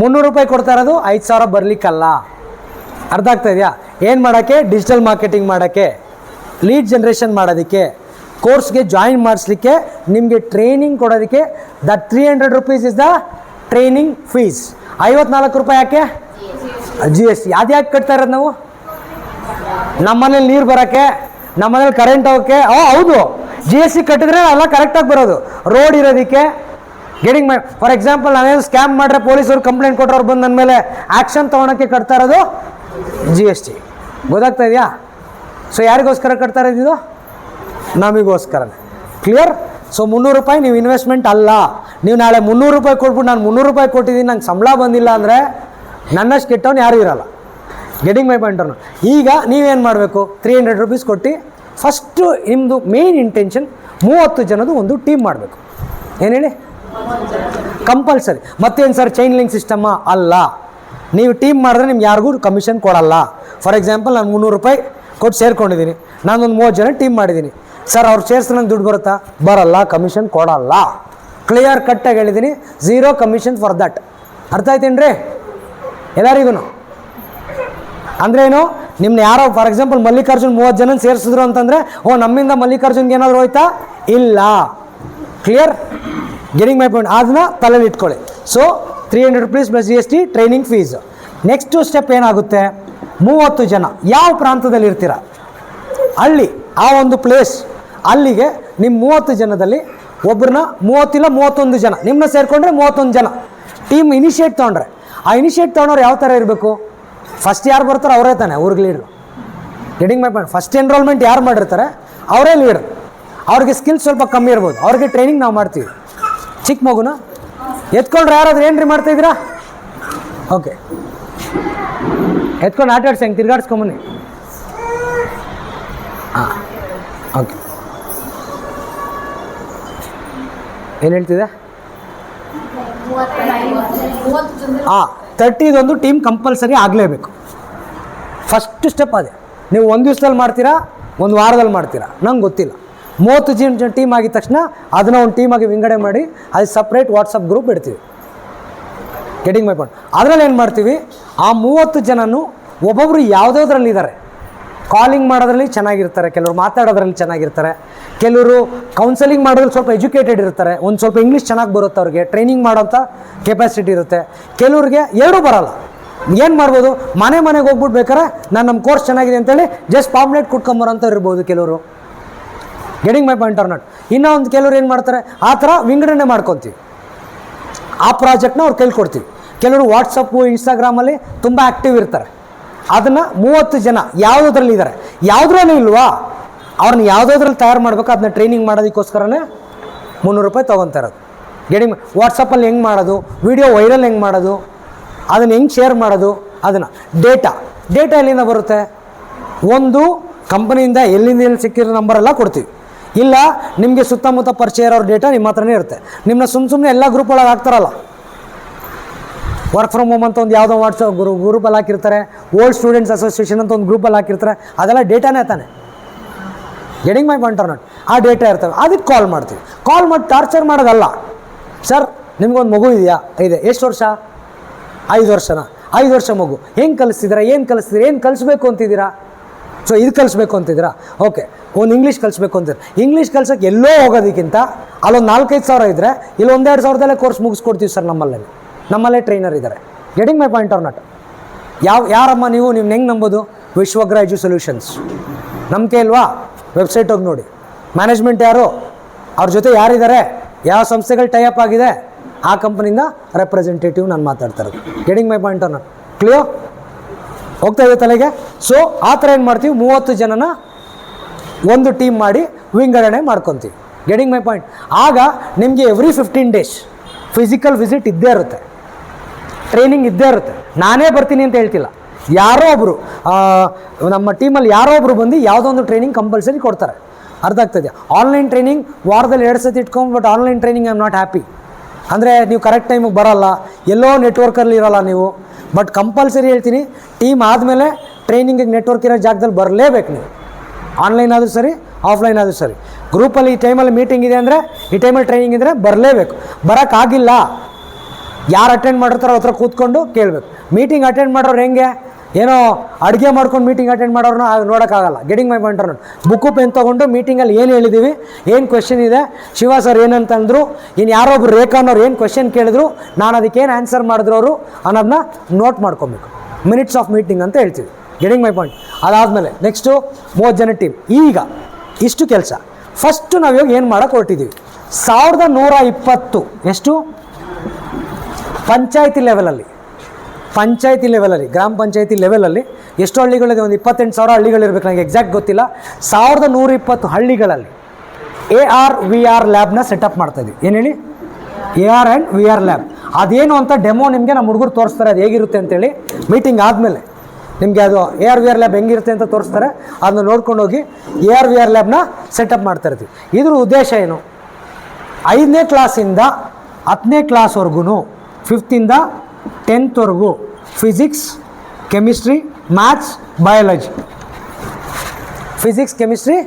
ಮುನ್ನೂರು ರೂಪಾಯಿ ಕೊಡ್ತಾ ಇರೋದು ಐದು ಸಾವಿರ ಬರಲಿಕ್ಕಲ್ಲ. ಅರ್ಧ ಆಗ್ತಾ ಇದೆಯಾ? ಏನು ಮಾಡೋಕ್ಕೆ? ಡಿಜಿಟಲ್ ಮಾರ್ಕೆಟಿಂಗ್ ಮಾಡೋಕ್ಕೆ. ಲೀಡ್ ಜನ್ರೇಷನ್ ಮಾಡೋದಕ್ಕೆ. ಕೋರ್ಸ್ಗೆ ಜಾಯಿನ್ ಮಾಡಿಸ್ಲಿಕ್ಕೆ, ನಿಮಗೆ ಟ್ರೈನಿಂಗ್ ಕೊಡೋದಕ್ಕೆ the three hundred rupees is the training fees ಐವತ್ನಾಲ್ಕು ರೂಪಾಯಿ ಯಾಕೆ? ಜಿ ಎಸ್ ಟಿ ಅದು ಯಾಕೆ ಕಟ್ತಾ ಇರೋದು ನಾವು? ನಮ್ಮನೇಲಿ ನೀರು ಬರೋಕ್ಕೆ, ನಮ್ಮನೇಲಿ ಕರೆಂಟ್ ಹೋಗೋಕ್ಕೆ. ಓ, ಹೌದು. ಜಿ ಎಸ್ ಟಿ ಕಟ್ಟಿದ್ರೆ ಎಲ್ಲ ಕರೆಕ್ಟಾಗಿ ಬರೋದು. ರೋಡ್ ಇರೋದಕ್ಕೆ. ಗೆಟಿಂಗ್ ಫಾರ್ ಎಕ್ಸಾಂಪಲ್ ನಾವೇನು ಸ್ಕ್ಯಾಮ್ ಮಾಡಿದ್ರೆ ಪೊಲೀಸರು ಕಂಪ್ಲೇಂಟ್ ಕೊಟ್ಟರು ಬಂದು ನನ್ನ ಮೇಲೆ ಆ್ಯಕ್ಷನ್ ತೊಗೊಳಕ್ಕೆ ಕಟ್ತಾ ಇರೋದು ಜಿ ಎಸ್ ಟಿ ಗೊತ್ತಾಗ್ತಾ ಇದೆಯಾ? ಸೊ ಯಾರಿಗೋಸ್ಕರ ಕಟ್ತಾ ಇದ್ದಿದ್ದು ಇದು? ನಮಗೋಸ್ಕರನೇ. ಕ್ಲಿಯರ್ ಸೊ ಮುನ್ನೂರು ರೂಪಾಯಿ ನೀವು ಇನ್ವೆಸ್ಟ್ಮೆಂಟ್ ಅಲ್ಲ. ನೀವು ನಾಳೆ ಮುನ್ನೂರು ರೂಪಾಯಿ ಕೊಟ್ಬಿಟ್ಟು ನಾನು ಮುನ್ನೂರು ರೂಪಾಯಿ ಕೊಟ್ಟಿದ್ದೀನಿ, ನಂಗೆ ಸಂಬಳ ಬಂದಿಲ್ಲ ಅಂದರೆ ನನ್ನಷ್ಟು ಕೆಟ್ಟವನು ಯಾರೂ ಇರಲ್ಲ. ಗೆಟಿಂಗ್ ಮೈ ಪಾಯಿಂಟರ್ನು ಈಗ ನೀವೇನು ಮಾಡಬೇಕು? ತ್ರೀ ಹಂಡ್ರೆಡ್ ರುಪೀಸ್ ಕೊಟ್ಟು ಫಸ್ಟು ನಿಮ್ಮದು ಮೇನ್ ಇಂಟೆನ್ಷನ್ ಮೂವತ್ತು ಜನದ ಒಂದು ಟೀಮ್ ಮಾಡಬೇಕು. ಏನು ಹೇಳಿ? ಕಂಪಲ್ಸರಿ ಮತ್ತೇನು ಸರ್ ಚೈನ್ ಲಿಂಕ್ ಸಿಸ್ಟಮ್ಮ ಅಲ್ಲ. ನೀವು ಟೀಮ್ ಮಾಡಿದ್ರೆ ನಿಮ್ಗೆ ಯಾರಿಗೂ ಕಮಿಷನ್ ಕೊಡಲ್ಲ. ಫಾರ್ ಎಕ್ಸಾಂಪಲ್ ನಾನು ಮುನ್ನೂರು ರೂಪಾಯಿ ಕೊಟ್ಟು ಸೇರ್ಕೊಂಡಿದ್ದೀನಿ. ನಾನೊಂದು ಮೂವತ್ತು ಜನ ಟೀಮ್ ಮಾಡಿದ್ದೀನಿ. ಸರ್ ಅವ್ರು ಸೇರಿಸಿ ನಂಗೆ ದುಡ್ಡು ಬರುತ್ತಾ? ಬರಲ್ಲ ಕಮಿಷನ್ ಕೊಡಲ್ಲ. ಕ್ಲಿಯರ್ ಕಟ್ಟಾಗಿ ಹೇಳಿದ್ದೀನಿ. ಝೀರೋ ಕಮಿಷನ್ ಫಾರ್ ದಟ್ ಅರ್ಥ ಆಯ್ತೇನ್ರಿ? ಎಲ್ಲರಿಗೂ? ಅಂದ್ರೆ ಏನು? ನಿಮ್ನ ಯಾರೋ ಫಾರ್ ಎಕ್ಸಾಂಪಲ್ ಮಲ್ಲಿಕಾರ್ಜುನ್ ಮೂವತ್ತು ಜನ ಸೇರಿಸಿದ್ರು ಅಂತಂದರೆ, ಓ, ನಮ್ಮಿಂದ ಮಲ್ಲಿಕಾರ್ಜುನ್ಗೆ ಏನಾದರೂ ಹೋಯ್ತಾ? ಇಲ್ಲ. ಕ್ಲಿಯರ್ ಗೆಟಿಂಗ್ ಮೈ ಪಾಯಿಂಟ್ ಅದನ್ನ ತಲೆಯಲ್ಲಿ ಇಟ್ಕೊಳ್ಳಿ. So three hundred rupees plus G S T training fees next step ಏನಾಗುತ್ತೆ? ಮೂವತ್ತು ಜನ, ಯಾವ ಪ್ರಾಂತದಲ್ಲಿ ಇರ್ತೀರ? ಹಳ್ಳಿ, ಆ ಒಂದು ಪ್ಲೇಸ್ ಅಲ್ಲಿಗೆ ನಿಮ್ಮ ಮೂವತ್ತು ಜನದಲ್ಲಿ ಒಬ್ಬರನ್ನ ಮೂವತ್ತಿಲ್ಲ ಮೂವತ್ತೊಂದು ಜನ ನಿಮ್ಮನ್ನ ಸೇರಿಕೊಂಡ್ರೆ ಮೂವತ್ತೊಂದು ಜನ. ಟೀಮ್ ಇನಿಷಿಯೇಟ್ ತೊಗೊಂಡ್ರೆ. ಆ ಇನಿಷಿಯೇಟ್ ತೊಗೊಂಡವ್ರು ಯಾವ ಥರ ಇರಬೇಕು? ಫಸ್ಟ್ ಯಾರು ಬರ್ತಾರೋ ಅವರೇ ತಾನೆ ಅವ್ರಿಗೆ ಲೀಡ್ರು getting my point first enrollment ಯಾರು ಮಾಡಿರ್ತಾರೆ? ಅವರೇ ಲೀಡ್ರು ಅವ್ರಿಗೆ ಸ್ಕಿಲ್ ಸ್ವಲ್ಪ ಕಮ್ಮಿ ಇರ್ಬೋದು. ಅವ್ರಿಗೆ ಟ್ರೈನಿಂಗ್ ನಾವು ಮಾಡ್ತೀವಿ. ಚಿಕ್ಕ ಮಗುನ ಎತ್ಕೊಂಡ್ರೆ ಯಾರಾದ್ರೂ ಏನ್ರಿ ಮಾಡ್ತಾ ಇದ್ದೀರಾ? ಓಕೆ ಎತ್ಕೊಂಡು ಆಟ ಆಡ್ಸಿ ಹಂಗೆ ತಿರ್ಗಾಡ್ಸ್ಕೊಂಬನ್ನಿ ಹಾಂ ಓಕೆ ಏನು ಹೇಳ್ತಿದೆ ಹಾಂ ತರ್ಟಿದೊಂದು ಟೀಮ್ ಕಂಪಲ್ಸರಿ ಆಗಲೇಬೇಕು. ಫಸ್ಟ್ ಸ್ಟೆಪ್ ಅದೇ. ನೀವು ಒಂದು ದಿವ್ಸದಲ್ಲಿ ಮಾಡ್ತೀರಾ, ಒಂದು ವಾರದಲ್ಲಿ ಮಾಡ್ತೀರಾ? ನಂಗೆ ಗೊತ್ತಿಲ್ಲ. ಮೂವತ್ತು ಜನ ಟೀಮ್ ಆಗಿದ ತಕ್ಷಣ ಅದನ್ನ ಒಂದು ಟೀಮಾಗಿ ವಿಂಗಡೆ ಮಾಡಿ ಅದು ಸಪ್ರೇಟ್ ವಾಟ್ಸಪ್ ಗ್ರೂಪ್ ಇಡ್ತೀವಿ. ಗೆಟಿಂಗ್ ಮೈ ಪಾಯಿಂಟ್ ಅದರಲ್ಲಿ ಏನು ಮಾಡ್ತೀವಿ? ಆ ಮೂವತ್ತು ಜನನು ಯಾವುದ್ರಲ್ಲಿ ಇದ್ದಾರೆ ಕಾಲಿಂಗ್ ಮಾಡೋದ್ರಲ್ಲಿ ಚೆನ್ನಾಗಿರ್ತಾರೆ, ಕೆಲವರು ಮಾತಾಡೋದ್ರಲ್ಲಿ ಚೆನ್ನಾಗಿರ್ತಾರೆ, ಕೆಲವರು ಕೌನ್ಸಲಿಂಗ್ ಮಾಡೋದ್ರಲ್ಲಿ ಸ್ವಲ್ಪ ಎಜುಕೇಟೆಡ್ ಇರ್ತಾರೆ, ಒಂದು ಸ್ವಲ್ಪ ಇಂಗ್ಲೀಷ್ ಚೆನ್ನಾಗಿ ಬರುತ್ತೆ ಅವ್ರಿಗೆ ಟ್ರೈನಿಂಗ್ ಮಾಡೋಂಥ ಕೆಪಾಸಿಟಿ ಇರುತ್ತೆ. ಕೆಲವ್ರಿಗೆ ಎರಡೂ ಬರಲ್ಲ. ಏನು ಮಾಡ್ಬೋದು? ಮನೆ ಮನೆಗೆ ಹೋಗ್ಬಿಟ್ಟು ಬೇಕಾರೆ ನಾನು ನಮ್ಮ ಕೋರ್ಸ್ ಚೆನ್ನಾಗಿದೆ ಅಂತೇಳಿ ಜಸ್ಟ್ ಪಾಂಪ್ಲೆಟ್ ಕುಟ್ಕೊಂಬರೋಂಥವ್ರು ಇರ್ಬೋದು ಕೆಲವರು. Getting my point are not ಇನ್ನೂ ಒಂದು ಕೆಲವ್ರು ಏನು ಮಾಡ್ತಾರೆ? ಆ ಥರ ವಿಂಗಡಣೆ ಮಾಡ್ಕೊತೀವಿ. ಆ ಪ್ರಾಜೆಕ್ಟ್ನ ಅವ್ರು ಕೊಡ್ತೀವಿ. ಕೆಲವರು ವಾಟ್ಸಪ್ಪು ಇನ್ಸ್ಟಾಗ್ರಾಮಲ್ಲಿ ತುಂಬ ಆ್ಯಕ್ಟಿವ್ ಇರ್ತಾರೆ. ಅದನ್ನು ಮೂವತ್ತು ಜನ ಯಾವುದ್ರಲ್ಲಿ ಇದ್ದಾರೆ ಯಾವುದ್ರಲ್ಲೂ ಇಲ್ವಾ? ಅವ್ರನ್ನ ಯಾವುದಾದ್ರಲ್ಲಿ ತಯಾರು ಮಾಡಬೇಕು ಅದನ್ನ ಟ್ರೈನಿಂಗ್ ಮಾಡೋದಕ್ಕೋಸ್ಕರನೇ ಮುನ್ನೂರು ರೂಪಾಯಿ ತೊಗೊತಾ ಇರೋದು. ಗೆಟಿಂಗ್ ವಾಟ್ಸಪ್ಪಲ್ಲಿ ಹೆಂಗೆ ಮಾಡೋದು? ವಿಡಿಯೋ ವೈರಲ್ ಹೆಂಗೆ ಮಾಡೋದು? ಅದನ್ನು ಹೆಂಗೆ ಶೇರ್ ಮಾಡೋದು? ಅದನ್ನು ಡೇಟಾ ಡೇಟಾ ಎಲ್ಲಿಂದ ಬರುತ್ತೆ? ಒಂದು ಕಂಪನಿಯಿಂದ ಎಲ್ಲಿಂದ ಎಲ್ಲಿ ಸಿಕ್ಕಿರೋ ನಂಬರೆಲ್ಲ ಕೊಡ್ತೀವಿ. ಇಲ್ಲ, ನಿಮಗೆ ಸುತ್ತಮುತ್ತ ಪರಿಚಯ ಇರೋರ ಡೇಟಾ ನಿಮ್ಮ ಹತ್ರನೇ ಇರುತ್ತೆ. ನಿಮ್ಮನ್ನ ಸುಮ್ಮ ಸುಮ್ಮನೆ ಎಲ್ಲ ಗ್ರೂಪ್ ಒಳಗೆ ಹಾಕ್ತಾರಲ್ಲ. ವರ್ಕ್ ಫ್ರಮ್ ಹೋಮ್ ಅಂತ ಒಂದು ಯಾವುದೋ ವಾಟ್ಸಪ್ ಗ್ರೂ ಗ್ರೂಪಲ್ಲಿ ಹಾಕಿರ್ತಾರೆ. ಓಲ್ಡ್ ಸ್ಟೂಡೆಂಟ್ಸ್ ಅಸೋಸಿಯೇಷನ್ ಅಂತ ಒಂದು ಗ್ರೂಪಲ್ಲಿ ಹಾಕಿರ್ತಾರೆ. ಅದೆಲ್ಲ ಡೇಟಾನೇ ತಾನೆ. ಗೆಟಿಂಗ್ ಮೈ ಪಾಯಿಂಟ್ ನಾಟ್ ಆ ಡೇಟಾ ಇರ್ತವೆ. ಅದಕ್ಕೆ ಕಾಲ್ ಮಾಡ್ತೀವಿ. ಕಾಲ್ ಮಾಡಿ ಟಾರ್ಚರ್ ಮಾಡೋದಲ್ಲ. ಸರ್ ನಿಮ್ಗೊಂದು ಮಗು ಇದೆಯಾ? ಇದೆ. ಎಷ್ಟು ವರ್ಷ? ಐದು ವರ್ಷನಾ? ಐದು ವರ್ಷ ಮಗು. ಹೆಂಗೆ ಕಲಿಸ್ತಿದ್ದೀರಾ ಏನು ಕಲಿಸ್ತೀರಾ ಏನು ಕಲಿಸ್ಬೇಕು ಅಂತಿದ್ದೀರಾ? ಸೊ ಇದು ಕಲಿಸ್ಬೇಕು ಅಂತಿದ್ದೀರಾ? ಓಕೆ ಒಂದು ಇಂಗ್ಲೀಷ್ ಕಲಿಸ್ಬೇಕು ಅಂತ ಇಂಗ್ಲೀಷ್ ಕಲ್ಸೋಕ್ಕೆ ಎಲ್ಲೋ ಹೋಗೋದಕ್ಕಿಂತ ಅಲ್ಲೊಂದು ನಾಲ್ಕೈದು ಸಾವಿರ ಇದ್ದರೆ ಇಲ್ಲಿ ಒಂದೆರಡು ಸಾವಿರದಲ್ಲೇ ಕೋರ್ಸ್ ಮುಗಿಸ್ಕೊಡ್ತೀವಿ ಸರ್ ನಮ್ಮಲ್ಲೇ. ನಮ್ಮಲ್ಲೇ ಟ್ರೈನರ್ ಇದ್ದಾರೆ. Getting my point are not ಯಾವ, ಯಾರಮ್ಮ ನೀವು? ನೀವು ಹೆಂಗೆ ನಂಬೋದು? ವಿಶ್ವಗ್ರ ಎಜು ಸೊಲ್ಯೂಷನ್ಸ್ ನಂಬಿಕೆ ಇಲ್ವಾ? ವೆಬ್ಸೈಟ್ ಹೋಗಿ ನೋಡಿ. ಮ್ಯಾನೇಜ್ಮೆಂಟ್ ಯಾರು? ಅವ್ರ ಜೊತೆ ಯಾರಿದ್ದಾರೆ? ಯಾವ ಸಂಸ್ಥೆಗಳು ಟೈಅಪ್ ಆಗಿದೆ? ಆ ಕಂಪನಿಯಿಂದ ರೆಪ್ರೆಸೆಂಟೇಟಿವ್ ನಾನು ಮಾತಾಡ್ತಾ ಇರೋದು. Getting my point are not clear ಹೋಗ್ತಾ ಇದೆ ತಲೆಗೆ. ಸೊ ಆ ಥರ ಏನು ಮಾಡ್ತೀವಿ? ಮೂವತ್ತು ಜನನ ಒಂದು ಟೀಮ್ ಮಾಡಿ ವಿಂಗಡಣೆ ಮಾಡ್ಕೊತೀವಿ. ಗೆಟಿಂಗ್ ಮೈ ಪಾಯಿಂಟ್ ಆಗ ನಿಮಗೆ every fifteen days physical visit ಇದ್ದೇ ಇರುತ್ತೆ. ಟ್ರೈನಿಂಗ್ ಇದ್ದೇ ಇರುತ್ತೆ. ನಾನೇ ಬರ್ತೀನಿ ಅಂತ ಹೇಳ್ತಿಲ್ಲ. ಯಾರೋ ಒಬ್ಬರು ನಮ್ಮ ಟೀಮಲ್ಲಿ ಯಾರೋ ಒಬ್ರು ಬಂದು ಯಾವುದೋ ಒಂದು ಟ್ರೈನಿಂಗ್ ಕಂಪಲ್ಸರಿ ಕೊಡ್ತಾರೆ. ಅರ್ಥ ಆಗ್ತದೆ ಆನ್ಲೈನ್ ಟ್ರೈನಿಂಗ್ ವಾರದಲ್ಲಿ ಎರಡು ಸತಿ ಇಟ್ಕೊಂಡು but online training I am not happy ಅಂದರೆ ನೀವು ಕರೆಕ್ಟ್ ಟೈಮಿಗೆ ಬರೋಲ್ಲ. ಎಲ್ಲೋ ನೆಟ್ವರ್ಕಲ್ಲಿ ಇರೋಲ್ಲ ನೀವು. ಬಟ್ ಕಂಪಲ್ಸರಿ ಹೇಳ್ತೀನಿ ಟೀಮ್ ಆದಮೇಲೆ ಟ್ರೈನಿಂಗಿಗೆ ನೆಟ್ವರ್ಕ್ ಇರೋ ಜಾಗದಲ್ಲಿ ಬರಲೇಬೇಕು ನೀವು. ಆನ್ಲೈನ್ ಆದರೂ ಸರಿ ಆಫ್ಲೈನ್ ಆದರೂ ಸರಿ. ಗ್ರೂಪಲ್ಲಿ ಈ ಟೈಮಲ್ಲಿ ಮೀಟಿಂಗ್ ಇದೆ ಅಂದರೆ, ಈ ಟೈಮಲ್ಲಿ ಟ್ರೈನಿಂಗ್ ಇದ್ದರೆ ಬರಲೇಬೇಕು. ಬರೋಕ್ಕಾಗಿಲ್ಲ ಯಾರು ಅಟೆಂಡ್ ಮಾಡಿರ್ತಾರೋ ಹತ್ರ ಕೂತ್ಕೊಂಡು ಕೇಳಬೇಕು. ಮೀಟಿಂಗ್ ಅಟೆಂಡ್ ಮಾಡೋರು ಹೆಂಗೆ? ಏನೋ ಅಡುಗೆ ಮಾಡ್ಕೊಂಡು ಮೀಟಿಂಗ್ ಅಟೆಂಡ್ ಮಾಡೋರನ್ನ ನೋಡೋಕ್ಕಾಗಲ್ಲ. ಗೆಟಿಂಗ್ ಮೈ ಪಾಯಿಂಟ್ ನೋಡಿ ಬುಕ್ಕು ಪೆನ್ ತೊಗೊಂಡು ಮೀಟಿಂಗಲ್ಲಿ ಏನು ಹೇಳಿದ್ದೀವಿ ಏನು ಕ್ವೆಶನ್ ಇದೆ? ಶಿವ ಸರ್ ಏನಂತಂದರು ಇನ್ನು ಯಾರೊಬ್ರು ರೇಖಾ ಅನ್ನೋರು ಏನು ಕ್ವೆಶನ್ ಕೇಳಿದ್ರು, ನಾನು ಅದಕ್ಕೆ ಏನು ಆನ್ಸರ್ ಮಾಡಿದ್ರು ಅವರು ಅನ್ನೋದನ್ನ ನೋಟ್ ಮಾಡ್ಕೊಬೇಕು. ಮಿನಿಟ್ಸ್ ಆಫ್ ಮೀಟಿಂಗ್ ಅಂತ ಹೇಳ್ತೀವಿ. ಗೆಟಿಂಗ್ ಮೈ ಪಾಯಿಂಟ್ ಅದಾದಮೇಲೆ ನೆಕ್ಸ್ಟು ಮೂವತ್ತು ಜನ ಟೀಮ್ ಈಗ ಇಷ್ಟು ಕೆಲಸ. ಫಸ್ಟು ನಾವು ಇವಾಗ ಏನು ಮಾಡೋಕೆ ಹೊರಟಿದ್ದೀವಿ ಸಾವಿರದ ನೂರ ಇಪ್ಪತ್ತು. ಎಷ್ಟು? ಪಂಚಾಯತಿ ಲೆವೆಲಲ್ಲಿ ಪಂಚಾಯತಿ ಲೆವೆಲಲ್ಲಿ ಗ್ರಾಮ ಪಂಚಾಯತಿ ಲೆವೆಲಲ್ಲಿ ಎಷ್ಟು ಹಳ್ಳಿಗಳಿದೆ ಒಂದು ಇಪ್ಪತ್ತೆಂಟು ಸಾವಿರ ಹಳ್ಳಿಗಳಿರ್ಬೇಕು ನನಗೆ ಎಕ್ಸಾಕ್ಟ್ ಗೊತ್ತಿಲ್ಲ. ಸಾವಿರದ ನೂರ ಇಪ್ಪತ್ತು ಹಳ್ಳಿಗಳಲ್ಲಿ ಎ ಆರ್ ವಿ ಆರ್ ಲ್ಯಾಬ್ನ ಸೆಟಪ್ ಮಾಡ್ತಾ ಇದ್ದೀವಿ ಏನು ಹೇಳಿ? A R and V R lab ಅದೇನು ಅಂತ ಡೆಮೋ ನಿಮಗೆ ನಮ್ಮ ಹುಡುಗರು ತೋರಿಸ್ತಾರೆ, ಅದು ಹೇಗಿರುತ್ತೆ ಅಂತೇಳಿ ಮೀಟಿಂಗ್ ಆದಮೇಲೆ. ನಿಮಗೆ ಅದು A R V R lab ಹೆಂಗಿರುತ್ತೆ ಅಂತ ತೋರಿಸ್ತಾರೆ, ಅದನ್ನ ನೋಡ್ಕೊಂಡು ಹೋಗಿ ಎ ಆರ್ ವಿ ಆರ್ ಲ್ಯಾಬ್ನ ಸೆಟಪ್ ಮಾಡ್ತಾ ಇರ್ತೀವಿ. ಇದ್ರ ಉದ್ದೇಶ ಏನು? ಐದನೇ ಕ್ಲಾಸಿಂದ ಹತ್ತನೇ ಕ್ಲಾಸ್ವರೆಗೂ ಫಿಫ್ತಿಂದ ಟೆಂತ್ವರೆಗೂ physics, chemistry, maths, biology. Physics, chemistry,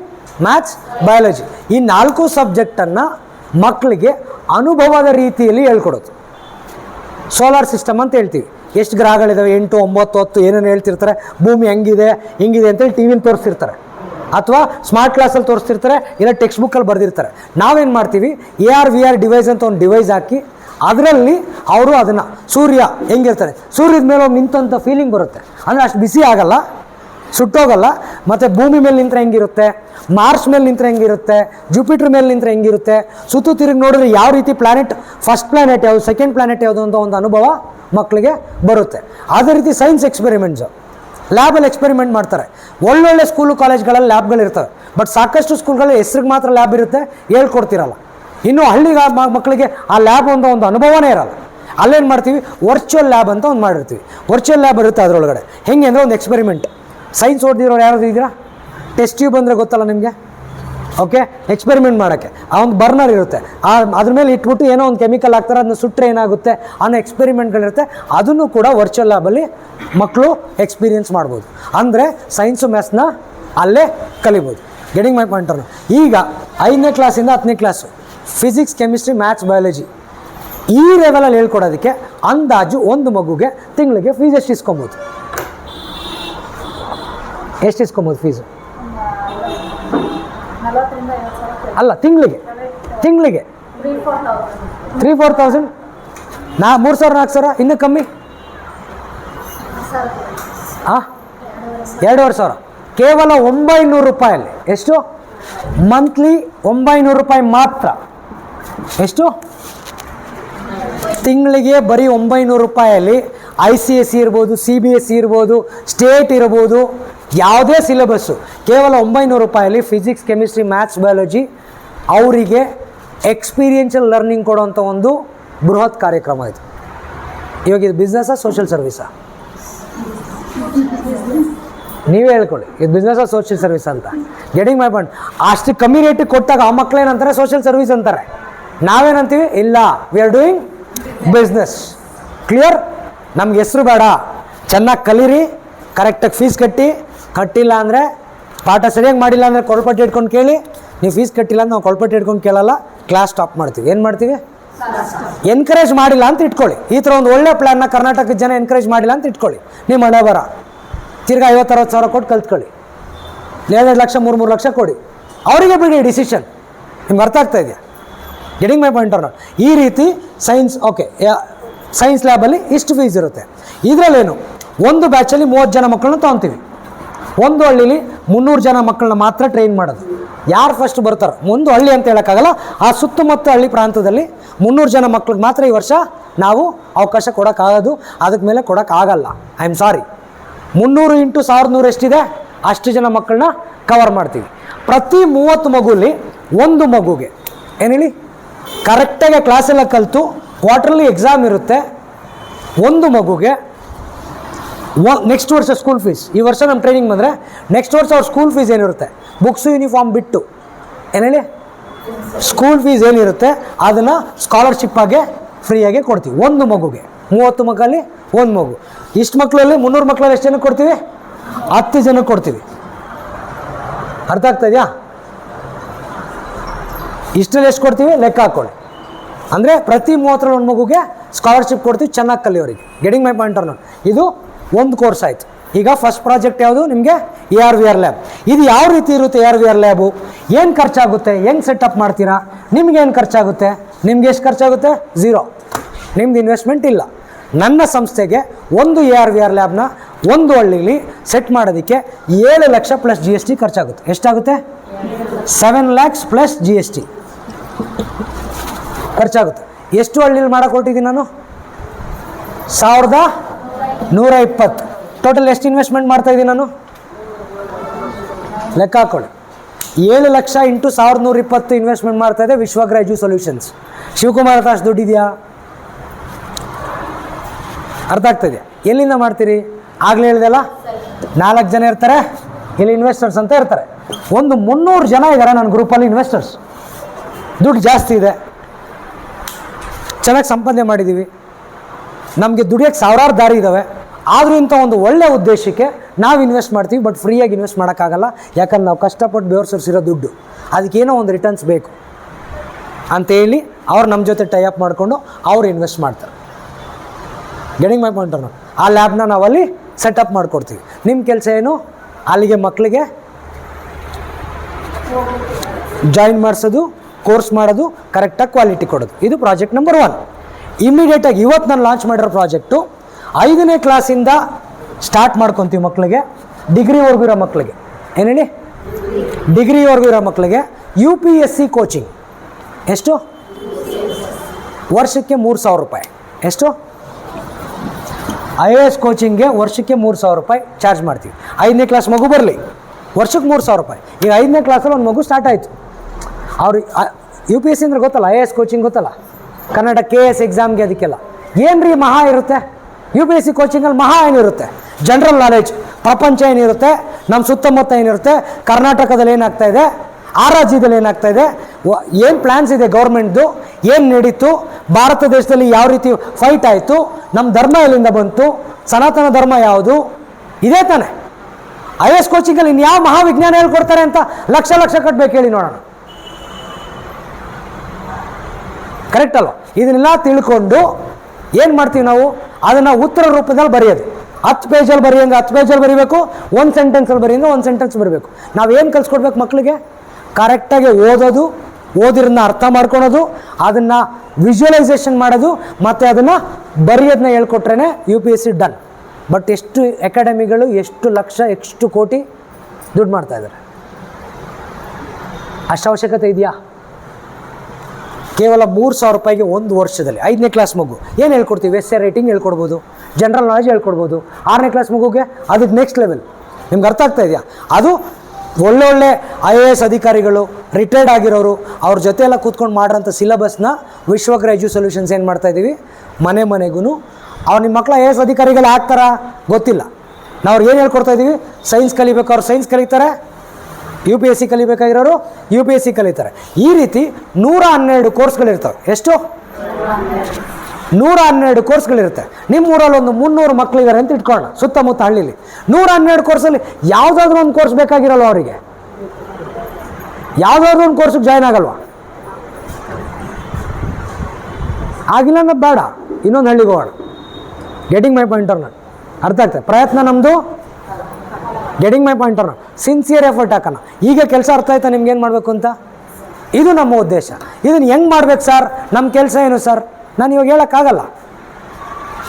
maths, biology. ಈ ನಾಲ್ಕು ಸಬ್ಜೆಕ್ಟನ್ನು ಮಕ್ಕಳಿಗೆ ಅನುಭವದ ರೀತಿಯಲ್ಲಿ ಹೇಳ್ಕೊಡೋದು. ಸೋಲಾರ್ ಸಿಸ್ಟಮ್ ಅಂತ ಹೇಳ್ತೀವಿ. ಎಷ್ಟು ಗ್ರಹಗಳಿದ್ದಾವೆ ಎಂಟು, ಒಂಬತ್ತು, ಹತ್ತು, ಏನೇನು ಹೇಳ್ತಿರ್ತಾರೆ? ಭೂಮಿ ಹೆಂಗಿದೆ, ಹಿಂಗಿದೆ ಅಂತೇಳಿ ಟಿ ವಿಲಿ ತೋರಿಸ್ತಿರ್ತಾರೆ. ಅಥವಾ ಸ್ಮಾರ್ಟ್ ಕ್ಲಾಸಲ್ಲಿ ತೋರಿಸ್ತಿರ್ತಾರೆ, ಇಲ್ಲ ಟೆಕ್ಸ್ಟ್ ಬುಕ್ಕಲ್ಲಿ ಬರೆದಿರ್ತಾರೆ. ನಾವೇನು ಮಾಡ್ತೀವಿ? A R, V R device ಅಂತ ಒಂದು ಡಿವೈಸ್ ಹಾಕಿ ಅದರಲ್ಲಿ ಅವರು ಅದನ್ನು ಸೂರ್ಯ ಹೆಂಗಿರ್ತಾರೆ? ಸೂರ್ಯದ ಮೇಲೆ ಹೋಗಿ ನಿಂತಂಥ ಫೀಲಿಂಗ್ ಬರುತ್ತೆ. ಅಂದರೆ ಅಷ್ಟು ಬಿಸಿ ಆಗಲ್ಲ, ಸುಟ್ಟೋಗಲ್ಲ, ಮತ್ತು ಭೂಮಿ ಮೇಲೆ ನಿಂತರೆ ಹೆಂಗಿರುತ್ತೆ? ಮಾರ್ಸ್ ಮೇಲೆ ನಿಂತರೆ ಹೆಂಗಿರುತ್ತೆ? ಜುಪಿಟರ್ ಮೇಲೆ ನಿಂತರೆ ಹೆಂಗಿರುತ್ತೆ? ಸುತ್ತು ತಿರುಗಿ ನೋಡಿದ್ರೆ ಯಾವ ರೀತಿ ಪ್ಲಾನೆಟ್ ಫಸ್ಟ್ ಪ್ಲಾನೆಟ್ ಯಾವುದು ಸೆಕೆಂಡ್ ಪ್ಲಾನೆಟ್ ಯಾವುದು ಅಂತ ಒಂದು ಅನುಭವ ಮಕ್ಕಳಿಗೆ ಬರುತ್ತೆ. ಅದೇ ರೀತಿ ಸೈನ್ಸ್ ಎಕ್ಸ್ಪೆರಿಮೆಂಟ್ಸು ಲ್ಯಾಬಲ್ಲಿ ಎಕ್ಸ್ಪೆರಿಮೆಂಟ್ ಮಾಡ್ತಾರೆ. ಒಳ್ಳೊಳ್ಳೆ ಸ್ಕೂಲು ಕಾಲೇಜ್ಗಳಲ್ಲಿ ಲ್ಯಾಬ್ಗಳಿರ್ತವೆ ಬಟ್ ಸಾಕಷ್ಟು ಸ್ಕೂಲ್ಗಳಲ್ಲಿ ಹೆಸ್ರಿಗೆ ಮಾತ್ರ ಲ್ಯಾಬ್ ಇರುತ್ತೆ, ಹೇಳ್ಕೊಡ್ತಿರಲ್ಲ. ಇನ್ನು ಹಳ್ಳಿಗ ಮಕ್ಕಳಿಗೆ ಆ ಲ್ಯಾಬ್ ಒಂದು ಒಂದು ಅನುಭವನೇ ಇರಲ್ಲ. ಅಲ್ಲೇನು ಮಾಡ್ತೀವಿ? ವರ್ಚುವಲ್ ಲ್ಯಾಬ್ ಅಂತ ಒಂದು ಮಾಡಿರ್ತೀವಿ. ವರ್ಚುವಲ್ ಲ್ಯಾಬ್ ಇರುತ್ತೆ ಅದರೊಳಗಡೆ. ಹೆಂಗೆ ಅಂದರೆ ಒಂದು ಎಕ್ಸ್ಪೆರಿಮೆಂಟ್ ಸೈನ್ಸ್ ಓದಿರೋರು ಯಾರು ಇದ್ದೀರಾ? ಟೆಸ್ಟ್ ಟ್ಯೂಬ್ ಅಂದರೆ ಗೊತ್ತಲ್ಲ ನಿಮಗೆ? ಓಕೆ ಎಕ್ಸ್ಪೆರಿಮೆಂಟ್ ಮಾಡೋಕ್ಕೆ. ಆ ಒಂದು ಬರ್ನರ್ ಇರುತ್ತೆ. ಆ ಅದ್ರ ಮೇಲೆ ಇಟ್ಬಿಟ್ಟು ಏನೋ ಒಂದು ಕೆಮಿಕಲ್ ಹಾಕ್ತಾರೆ, ಅದನ್ನ ಸುಟ್ಟರೆ ಏನಾಗುತ್ತೆ? ಅನ್ನೋ ಎಕ್ಸ್ಪೆರಿಮೆಂಟ್ಗಳಿರುತ್ತೆ ಅದನ್ನು ಕೂಡ ವರ್ಚುವಲ್ ಲ್ಯಾಬಲ್ಲಿ ಮಕ್ಕಳು ಎಕ್ಸ್ಪೀರಿಯನ್ಸ್ ಮಾಡ್ಬೋದು. ಅಂದರೆ ಸೈನ್ಸು ಮ್ಯಾಥ್ಸ್ನ ಅಲ್ಲೇ ಕಲಿಬೋದು. ಗೆಟಿಂಗ್ ಮೈ ಪಾಯಿಂಟ್ ಈಗ ಐದನೇ ಕ್ಲಾಸಿಂದ ಹತ್ತನೇ class physics chemistry maths biology ಈ ಲೆವೆಲಲ್ಲಿ ಹೇಳ್ಕೊಡೋದಕ್ಕೆ ಅಂದಾಜು ಒಂದು ಮಗುಗೆ ತಿಂಗಳಿಗೆ ಫೀಸ್ ಎಷ್ಟು ಇಸ್ಕೊಬೋದು? ಎಷ್ಟು ಇಸ್ಕೊಬೋದು ಫೀಸು ಅಲ್ಲ, ತಿಂಗಳಿಗೆ. ತಿಂಗಳಿಗೆ. ತ್ರೀ ಫೋರ್ ತೌಸಂಡ್ ನಾ, ಮೂರು ಸಾವಿರ, ನಾಲ್ಕು ಸಾವಿರ, ಇನ್ನೂ ಕಮ್ಮಿ? ಹಾಂ ಎರಡೂವರೆ ಸಾವಿರ. ಕೇವಲ ಒಂಬೈನೂರು ರೂಪಾಯಲ್ಲಿ. ಎಷ್ಟು? ಮಂತ್ಲಿ ಒಂಬೈನೂರು ರೂಪಾಯಿ ಮಾತ್ರ. ಎಷ್ಟು? ತಿಂಗಳಿಗೆ ಬರೀ ಒಂಬೈನೂರು ರೂಪಾಯಲ್ಲಿ ಐ ಸಿ ಎಸ್ ಸಿ ಇರ್ಬೋದು ಸಿ ಬಿ ಎಸ್ ಸಿ ಇರ್ಬೋದು ಸ್ಟೇಟ್ ಇರ್ಬೋದು, ಯಾವುದೇ ಸಿಲೆಬಸ್ಸು ಕೇವಲ ಒಂಬೈನೂರು ರೂಪಾಯಲ್ಲಿ ಫಿಸಿಕ್ಸ್ ಕೆಮಿಸ್ಟ್ರಿ ಮ್ಯಾಥ್ಸ್ ಬಯಾಲಜಿ ಅವರಿಗೆ ಎಕ್ಸ್ಪೀರಿಯೆನ್ಷಿಯಲ್ ಲರ್ನಿಂಗ್ ಕೊಡುವಂಥ ಒಂದು ಬೃಹತ್ ಕಾರ್ಯಕ್ರಮ ಇದು. ಇವಾಗ ಇದು ಬಿಸ್ನೆಸ್ಸಾ ಸೋಷಿಯಲ್ ಸರ್ವಿಸಾ ನೀವೇ ಹೇಳ್ಕೊಳ್ಳಿ, ಇದು ಬಿಸ್ನೆಸ್ ಸೋಷಿಯಲ್ ಸರ್ವಿಸ್ ಅಂತ? ಗೆಟಿಂಗ್ ಮೈ ಪಾಯಿಂಟ್ ಅಷ್ಟು ಕಮ್ಮಿ ರೇಟಿಗೆ ಕೊಟ್ಟಾಗ ಆ ಮಕ್ಕಳೇನಂತಾರೆ ಸೋಷಿಯಲ್ ಸರ್ವಿಸ್ ಅಂತಾರೆ. ನಾವೇನಂತೀವಿ? ಇಲ್ಲ. We are doing business clear ನಮ್ಗೆ ಹೆಸರು ಬೇಡ. ಚೆನ್ನಾಗಿ ಕಲೀರಿ. ಕರೆಕ್ಟಾಗಿ ಫೀಸ್ ಕಟ್ಟಿ. ಕಟ್ಟಿಲ್ಲ ಅಂದರೆ ಪಾಠ ಸರಿಯಾಗಿ ಮಾಡಿಲ್ಲ ಅಂದರೆ ಕೊಳ್ಪಟ್ಟು ಇಟ್ಕೊಂಡು ಕೇಳಿ. ನೀವು ಫೀಸ್ ಕಟ್ಟಿಲ್ಲ ಅಂತ ನಾವು ಕೊಳ್ಪಟ್ಟು ಇಟ್ಕೊಂಡು ಕೇಳಲ್ಲ. ಕ್ಲಾಸ್ ಸ್ಟಾಪ್ ಮಾಡ್ತೀವಿ. ಏನು ಮಾಡ್ತೀವಿ? ಎನ್ಕರೇಜ್ ಮಾಡಿಲ್ಲ ಅಂತ ಇಟ್ಕೊಳ್ಳಿ. ಈ ಥರ ಒಂದು ಒಳ್ಳೆ ಪ್ಲ್ಯಾನ್ನ ಕರ್ನಾಟಕದ ಜನ ಎನ್ಕರೇಜ್ ಮಾಡಿಲ್ಲ ಅಂತ ಇಟ್ಕೊಳ್ಳಿ. ನಿಮ್ಮ ಹಣೆ ಬರ. ತಿರ್ಗಾ ಐವತ್ತರವತ್ತು ಸಾವಿರ ಕೊಟ್ಟು ಕಲ್ತ್ಕೊಳ್ಳಿ. ಎರಡೆರಡು ಲಕ್ಷ ಮೂರು ಮೂರು ಲಕ್ಷ ಕೊಡಿ. ಅವರಿಗೆ ಬಿಡಿ ಡಿಸಿಷನ್ ನಿಮ್ಗೆ ಅರ್ಥ ಆಗ್ತಾ ಇದೆಯಾ? ಗೆಟಿಂಗ್ ಮೈ ಪಾಯಿಂಟ್ ಅವ್ರನ್ನ ಈ ರೀತಿ ಸೈನ್ಸ್ ಓಕೆ ಸೈನ್ಸ್ ಲ್ಯಾಬಲ್ಲಿ ಇಷ್ಟು ಫೀಸ್ ಇರುತ್ತೆ. ಇದರಲ್ಲೇನು? ಒಂದು ಬ್ಯಾಚಲ್ಲಿ ಮೂವತ್ತು ಜನ ಮಕ್ಕಳನ್ನ ತೊಗೊತೀವಿ. ಒಂದು ಹಳ್ಳಿಲಿ ಮುನ್ನೂರು ಜನ ಮಕ್ಕಳನ್ನ ಮಾತ್ರ ಟ್ರೈನ್ ಮಾಡೋದು. ಯಾರು ಫಸ್ಟ್ ಬರ್ತಾರೆ? ಒಂದು ಹಳ್ಳಿ ಅಂತ ಹೇಳೋಕ್ಕಾಗಲ್ಲ. ಆ ಸುತ್ತಮುತ್ತ ಹಳ್ಳಿ ಪ್ರಾಂತದಲ್ಲಿ ಮುನ್ನೂರು ಜನ ಮಕ್ಳಿಗೆ ಮಾತ್ರ ಈ ವರ್ಷ ನಾವು ಅವಕಾಶ ಕೊಡೋಕ್ಕಾಗೋದು. ಅದಕ್ಕೆ ಮೇಲೆ ಕೊಡೋಕ್ಕಾಗಲ್ಲ. ಐ ಆಮ್ ಸಾರಿ ಮುನ್ನೂರು ಇಂಟು ಸಾವಿರದ ನೂರು ಎಷ್ಟಿದೆ? ಅಷ್ಟು ಜನ ಮಕ್ಕಳನ್ನ ಕವರ್ ಮಾಡ್ತೀವಿ. ಪ್ರತಿ ಮೂವತ್ತು ಮಗುಲಿ ಒಂದು ಮಗುಗೆ. ಏನು ಹೇಳಿ? ಕರೆಕ್ಟಾಗಿ ಕ್ಲಾಸೆಲ್ಲ ಕಲಿತು ಕ್ವಾರ್ಟರ್ಲಿ ಎಕ್ಸಾಮ್ ಇರುತ್ತೆ. ಒಂದು ಮಗುಗೆ ನೆಕ್ಸ್ಟ್ ವರ್ಷ ಸ್ಕೂಲ್ ಫೀಸ್ ಈ ವರ್ಷ ನಮ್ಮ ಟ್ರೈನಿಂಗ್ ಬಂದರೆ ನೆಕ್ಸ್ಟ್ ವರ್ಷ ಅವ್ರ ಸ್ಕೂಲ್ ಫೀಸ್ ಏನಿರುತ್ತೆ? ಬುಕ್ಸು ಯೂನಿಫಾರ್ಮ್ ಬಿಟ್ಟು. ಏನು ಹೇಳಿ? ಸ್ಕೂಲ್ ಫೀಸ್ ಏನಿರುತ್ತೆ? ಅದನ್ನು ಸ್ಕಾಲರ್ಶಿಪ್ಪಾಗೆ ಫ್ರೀಯಾಗಿ ಕೊಡ್ತೀವಿ. ಒಂದು ಮಗುಗೆ. ಮೂವತ್ತು ಮಕ್ಕಳಲ್ಲಿ ಒಂದು ಮಗು. ಇಷ್ಟು ಮಕ್ಕಳಲ್ಲಿ ಮುನ್ನೂರು ಮಕ್ಕಳಲ್ಲಿ ಎಷ್ಟು ಜನಕ್ಕೆ ಕೊಡ್ತೀವಿ? ಹತ್ತು ಜನಕ್ಕೆ ಕೊಡ್ತೀವಿ. ಅರ್ಥ ಆಗ್ತಾ ಇದೆಯಾ? ಇಷ್ಟರಲ್ಲಿ ಎಷ್ಟು ಕೊಡ್ತೀವಿ? ಲೆಕ್ಕ ಹಾಕ್ಕೊಳ್ಳಿ ಅಂದರೆ ಪ್ರತಿ ಮೂವತ್ತರಲ್ಲಿ ಒಂದು ಮಗುಗೆ ಸ್ಕಾಲರ್ಶಿಪ್ ಕೊಡ್ತೀವಿ ಚೆನ್ನಾಗಿ ಕಲಿಯೋರಿಗೆ. ಗೆಟಿಂಗ್ ಮೈ ಪಾಯಿಂಟ್ ನೋಡಿ ಇದು ಒಂದು ಕೋರ್ಸ್ ಆಯಿತು. ಈಗ ಫಸ್ಟ್ ಪ್ರಾಜೆಕ್ಟ್ ಯಾವುದು? ನಿಮಗೆ A R V R lab ಇದು ಯಾವ ರೀತಿ ಇರುತ್ತೆ A R V R lab ಏನು ಖರ್ಚಾಗುತ್ತೆ? ಹೆಂಗೆ ಸೆಟಪ್ ಮಾಡ್ತೀರಾ? ನಿಮ್ಗೆ ಏನು ಖರ್ಚಾಗುತ್ತೆ? ನಿಮ್ಗೆ ಎಷ್ಟು ಖರ್ಚಾಗುತ್ತೆ? ಝೀರೋ ನಿಮ್ದು ಇನ್ವೆಸ್ಟ್ಮೆಂಟ್ ಇಲ್ಲ. ನನ್ನ ಸಂಸ್ಥೆಗೆ ಒಂದು ಎ ಆರ್ ವಿ ಆರ್ ಲ್ಯಾಬ್ನ ಒಂದು ಹಳ್ಳಿಲಿ ಸೆಟ್ ಮಾಡೋದಕ್ಕೆ ಏಳು lakh plus G S T ಖರ್ಚಾಗುತ್ತೆ. ಎಷ್ಟಾಗುತ್ತೆ? Seven lakhs plus G S T ಖರ್ಚಾಗುತ್ತೆ. ಎಷ್ಟು ಹಳ್ಳಿಲಿ ಮಾಡಕ್ಕೆ ಹೊರಟಿದ್ದೀನಿ ನಾನು? ಸಾವಿರದ ನೂರ ಇಪ್ಪತ್ತು. ಟೋಟಲ್ ಎಷ್ಟು ಇನ್ವೆಸ್ಟ್ಮೆಂಟ್ ಮಾಡ್ತಾ ಇದ್ದೀನಿ ನಾನು? ಲೆಕ್ಕ ಹಾಕೊಳ್ಳಿ. ಏಳು ಲಕ್ಷ ಇಂಟು ಸಾವಿರದ ನೂರ ಇಪ್ಪತ್ತು ಇನ್ವೆಸ್ಟ್ಮೆಂಟ್ ಮಾಡ್ತಾ ಇದೆ ವಿಶ್ವಗ್ರಾಜು ಸೊಲ್ಯೂಷನ್ಸ್. ಶಿವಕುಮಾರ್ ಹತ್ರ ಅಷ್ಟು ದುಡ್ಡಿದೆಯಾ? ಅರ್ಥ ಆಗ್ತದೆ ಎಲ್ಲಿಂದ ಮಾಡ್ತೀರಿ? ಆಗಲೇ ಹೇಳಿದೆಲ್ಲ? ನಾಲ್ಕು ಜನ ಇರ್ತಾರೆ. ಇಲ್ಲಿ ಇನ್ವೆಸ್ಟರ್ಸ್ ಅಂತ ಇರ್ತಾರೆ. ಒಂದು ಮುನ್ನೂರು ಜನ ಇದ್ದಾರೆ ನನ್ನ ಗ್ರೂಪಲ್ಲಿ ಇನ್ವೆಸ್ಟರ್ಸ್ ದುಡ್ಡು ಜಾಸ್ತಿ ಇದೆ. ಚೆನ್ನಾಗಿ ಸಂಪಾದನೆ ಮಾಡಿದ್ದೀವಿ ನಮಗೆ ದುಡಿಯೋಕ್ಕೆ ಸಾವಿರಾರು ದಾರಿ ಇದ್ದಾವೆ ಆದರೂ ಇಂಥ ಒಂದು ಒಳ್ಳೆಯ ಉದ್ದೇಶಕ್ಕೆ ನಾವು ಇನ್ವೆಸ್ಟ್ ಮಾಡ್ತೀವಿ ಬಟ್ ಫ್ರೀಯಾಗಿ ಇನ್ವೆಸ್ಟ್ ಮಾಡೋಕ್ಕಾಗಲ್ಲ. ಯಾಕಂದ್ರೆ ನಾವು ಕಷ್ಟಪಟ್ಟು ಬೆವರು ಸುರಿಸಿರೋ ದುಡ್ಡು. ಅದಕ್ಕೇನೋ ಒಂದು ರಿಟರ್ನ್ಸ್ ಬೇಕು. ಅಂತೇಳಿ ಅವ್ರು ನಮ್ಮ ಜೊತೆ ಟೈ ಅಪ್ ಮಾಡಿಕೊಂಡು ಅವ್ರು ಇನ್ವೆಸ್ಟ್ ಮಾಡ್ತಾರೆ. ಗೆಣಿಂಗ್ ಮೈ ಪಾಯಿಂಟ್ ಆ ಲ್ಯಾಬ್ನ ನಾವಲ್ಲಿ ಸೆಟಪ್ ಮಾಡಿಕೊಡ್ತೀವಿ. ನಿಮ್ಮ ಕೆಲಸ ಏನು? ಅಲ್ಲಿಗೆ ಮಕ್ಕಳಿಗೆ ಜಾಯಿನ್ ಮಾಡಿಸೋದು ಕೋರ್ಸ್ ಮಾಡೋದು ಕರೆಕ್ಟಾಗಿ ಕ್ವಾಲಿಟಿ ಕೊಡೋದು. ಇದು ಪ್ರಾಜೆಕ್ಟ್ ನಂಬರ್ ಒನ್ ಇಮ್ಮಿಡಿಯೇಟಾಗಿ ಇವತ್ತು ನಾನು ಲಾಂಚ್ ಮಾಡಿರೋ ಪ್ರಾಜೆಕ್ಟು ಐದನೇ ಕ್ಲಾಸಿಂದ ಸ್ಟಾರ್ಟ್ ಮಾಡ್ಕೊತೀವಿ ಮಕ್ಕಳಿಗೆ ಡಿಗ್ರಿವರೆಗೂ ಇರೋ ಮಕ್ಕಳಿಗೆ ಏನು ಹೇಳಿ ಡಿಗ್ರಿವರೆಗೂ ಇರೋ ಮಕ್ಕಳಿಗೆ U P S C coaching ಎಷ್ಟು? ವರ್ಷಕ್ಕೆ ಮೂರು ಸಾವಿರ ರೂಪಾಯಿ. ಎಷ್ಟು? ಐ ಎ ಎಸ್ ಕೋಚಿಂಗ್ಗೆ ವರ್ಷಕ್ಕೆ ಮೂರು ಸಾವಿರ ರೂಪಾಯಿ ಚಾರ್ಜ್ ಮಾಡ್ತೀವಿ. ಐದನೇ ಕ್ಲಾಸ್ ಮಗು ಬರಲಿ. ವರ್ಷಕ್ಕೆ ಮೂರು ಸಾವಿರ ರೂಪಾಯಿ. ಈಗ ಐದನೇ ಕ್ಲಾಸಲ್ಲಿ ಒಂದು ಮಗು ಸ್ಟಾರ್ಟ್ ಆಯಿತು. ಅವ್ರು ಯು ಪಿ ಎಸ್ ಸಿ ಅಂದ್ರೆ ಗೊತ್ತಲ್ಲ ಐ ಎ ಎಸ್ ಕೋಚಿಂಗ್ ಗೊತ್ತಲ್ಲ? ಕನ್ನಡ ಕೆ ಎಸ್ ಎಕ್ಸಾಮ್ಗೆ ಅದಕ್ಕೆಲ್ಲ. ಏನು ರೀ ಮಹಾ ಇರುತ್ತೆ? ಯು ಪಿ ಎಸ್ ಸಿ ಕೋಚಿಂಗಲ್ಲಿ ಮಹಾ ಏನಿರುತ್ತೆ? ಜನರಲ್ ನಾಲೆಜ್ ಪ್ರಪಂಚ ಏನಿರುತ್ತೆ? ನಮ್ಮ ಸುತ್ತಮುತ್ತ ಏನಿರುತ್ತೆ? ಕರ್ನಾಟಕದಲ್ಲಿ ಏನಾಗ್ತಾ ಇದೆ? ಆ ರಾಜ್ಯದಲ್ಲಿ ಏನಾಗ್ತಾ ಇದೆ? ಏನು ಪ್ಲ್ಯಾನ್ಸ್ ಇದೆ ಗೌರ್ಮೆಂಟ್ದು ಏನು ನಡೀತು? ಭಾರತ ದೇಶದಲ್ಲಿ ಯಾವ ರೀತಿ ಫೈಟ್ ಆಯಿತು? ನಮ್ಮ ಧರ್ಮ ಎಲ್ಲಿಂದ ಬಂತು? ಸನಾತನ ಧರ್ಮ ಯಾವುದು? ಇದೇ ತಾನೆ. ಐ ಎಸ್ ಕೋಚಿಂಗಲ್ಲಿ ಇನ್ಯಾವ ಮಹಾವಿಜ್ಞಾನ ಹೇಳ್ಕೊಡ್ತಾರೆ ಅಂತ ಲಕ್ಷ ಲಕ್ಷ ಕಟ್ಟಬೇಕು ಹೇಳಿ ನೋಡೋಣ. ಕರೆಕ್ಟ್ ಅಲ್ವಾ? ಇದನ್ನೆಲ್ಲ ತಿಳ್ಕೊಂಡು ಏನು ಮಾಡ್ತೀವಿ ನಾವು? ಅದನ್ನು ಉತ್ತರ ರೂಪದಲ್ಲಿ ಬರೆಯೋದು. ಹತ್ತು ಪೇಜಲ್ಲಿ ಬರೆಯಂಗೆ ಹತ್ತು ಪೇಜಲ್ಲಿ ಬರೀಬೇಕು, ಒಂದು ಸೆಂಟೆನ್ಸಲ್ಲಿ ಬರೆಯಂಗೆ ಒಂದು ಸೆಂಟೆನ್ಸ್ ಬರಬೇಕು. ನಾವು ಏನು ಕಲಿಸ್ಕೊಡ್ಬೇಕು ಮಕ್ಕಳಿಗೆ ಕರೆಕ್ಟಾಗಿ ಓದೋದು, ಓದಿರೋದನ್ನ ಅರ್ಥ ಮಾಡ್ಕೊಳೋದು, ಅದನ್ನು ವಿಜುವಲೈಸೇಷನ್ ಮಾಡೋದು, ಮತ್ತು ಅದನ್ನು ಬರೆಯೋದನ್ನ ಹೇಳ್ಕೊಟ್ರೇ U P S C done but ಎಷ್ಟು ಅಕಾಡೆಮಿಗಳು ಎಷ್ಟು ಲಕ್ಷ, ಎಷ್ಟು ಕೋಟಿ ದುಡ್ಡು ಮಾಡ್ತಾ ಇದ್ದಾರೆ? ಅಷ್ಟು ಅವಶ್ಯಕತೆ ಇದೆಯಾ? ಕೇವಲ ಮೂರು ಸಾವಿರ ರೂಪಾಯಿಗೆ ಒಂದು ವರ್ಷದಲ್ಲಿ. ಐದನೇ ಕ್ಲಾಸ್ ಮಗು. ಏನು ಹೇಳ್ಕೊಡ್ತೀವಿ? ಎಸ್ ಎ ರೈಟಿಂಗ್ ಹೇಳ್ಕೊಡ್ಬೋದು. ಜನರಲ್ ನಾಲೆಜ್ ಹೇಳ್ಕೊಡ್ಬೋದು. ಆರನೇ ಕ್ಲಾಸ್ ಮಗುಗೆ ಅದು ನೆಕ್ಸ್ಟ್ ಲೆವೆಲ್ ನಿಮ್ಗೆ ಅರ್ಥ ಆಗ್ತಾ ಇದೆಯಾ? ಅದು ಒಳ್ಳೆ ಒಳ್ಳೆ ಐ ಎ ಎಸ್ ಅಧಿಕಾರಿಗಳು ರಿಟೈರ್ಡ್ ಆಗಿರೋರು, ಅವ್ರ ಜೊತೆ ಎಲ್ಲ ಕೂತ್ಕೊಂಡು ಮಾಡಿರೋಂಥ ಸಿಲೆಬಸ್ನ ವಿಶ್ವಗ್ರ ಎಜು ಸೊಲ್ಯೂಷನ್ಸ್ ಏನು ಮಾಡ್ತಾ ಇದ್ದೀವಿ? ಮನೆ ಮನೆಗೂ ಅವ್ರು ನಿಮ್ಮ ಮಕ್ಕಳು ಐ ಎ ಎಸ್ ಅಧಿಕಾರಿಗಳು ಆಗ್ತಾರಾ? ಗೊತ್ತಿಲ್ಲ. ನಾವು ಏನು ಹೇಳ್ಕೊಡ್ತಾ ಇದ್ದೀವಿ? ಸೈನ್ಸ್ ಕಲಿಬೇಕು. ಅವ್ರು ಸೈನ್ಸ್ ಕಲಿತಾರೆ. ಯು ಪಿ ಎಸ್ ಸಿ ಕಲಿಬೇಕಾಗಿರೋರು ಯು ಪಿ ಎಸ್ ಸಿ ಕಲಿತಾರೆ. ಈ ರೀತಿ ನೂರ ಹನ್ನೆರಡು ಕೋರ್ಸ್ಗಳಿರ್ತವೆ ಎಷ್ಟು? ನೂರ ಹನ್ನೆರಡು ಕೋರ್ಸ್ಗಳಿರುತ್ತೆ ನಿಮ್ಮ ಊರಲ್ಲಿ ಒಂದು ಮುನ್ನೂರು ಮಕ್ಕಳಿದ್ದಾರೆ ಅಂತ ಇಟ್ಕೊಳ್ಳೋಣ, ಸುತ್ತಮುತ್ತ ಹಳ್ಳಿಲಿ. ನೂರ ಹನ್ನೆರಡು ಕೋರ್ಸಲ್ಲಿ ಯಾವುದಾದ್ರೂ ಒಂದು ಕೋರ್ಸ್ ಬೇಕಾಗಿರಲ್ವ ಅವರಿಗೆ? ಯಾವುದಾದ್ರೂ ಒಂದು ಕೋರ್ಸಿಗೆ ಜಾಯ್ನ್ ಆಗಲ್ವಾ? ಆಗಿಲ್ಲ ಅನ್ನೋದು ಬೇಡ. ಇನ್ನೊಂದು ಹಳ್ಳಿಗೆ ಹೋಗೋಣ. ಗೆಟಿಂಗ್ ಮೈ ಪಾಯಿಂಟ್ ನಾನು ಅರ್ಥ ಆಗ್ತದೆ ಪ್ರಯತ್ನ ನಮ್ಮದು ಗೆಟಿಂಗ್ ಮೈ ಪಾಯಿಂಟ್ ಅವ್ರನ್ನ ಸಿನ್ಸಿಯರ್ ಎಫರ್ಟ್ ಹಾಕೋಣ. ಈಗ ಕೆಲಸ ಅರ್ಥ ಆಯ್ತಾ ನಿಮ್ಗೆ ಏನು ಮಾಡಬೇಕು ಅಂತ? ಇದು ನಮ್ಮ ಉದ್ದೇಶ. ಇದನ್ನು ಹೆಂಗೆ ಮಾಡ್ಬೇಕು ಸರ್ ನಮ್ಮ ಕೆಲಸ ಏನು ಸರ್ ನಾನು ಇವಾಗ ಹೇಳೋಕ್ಕಾಗಲ್ಲ.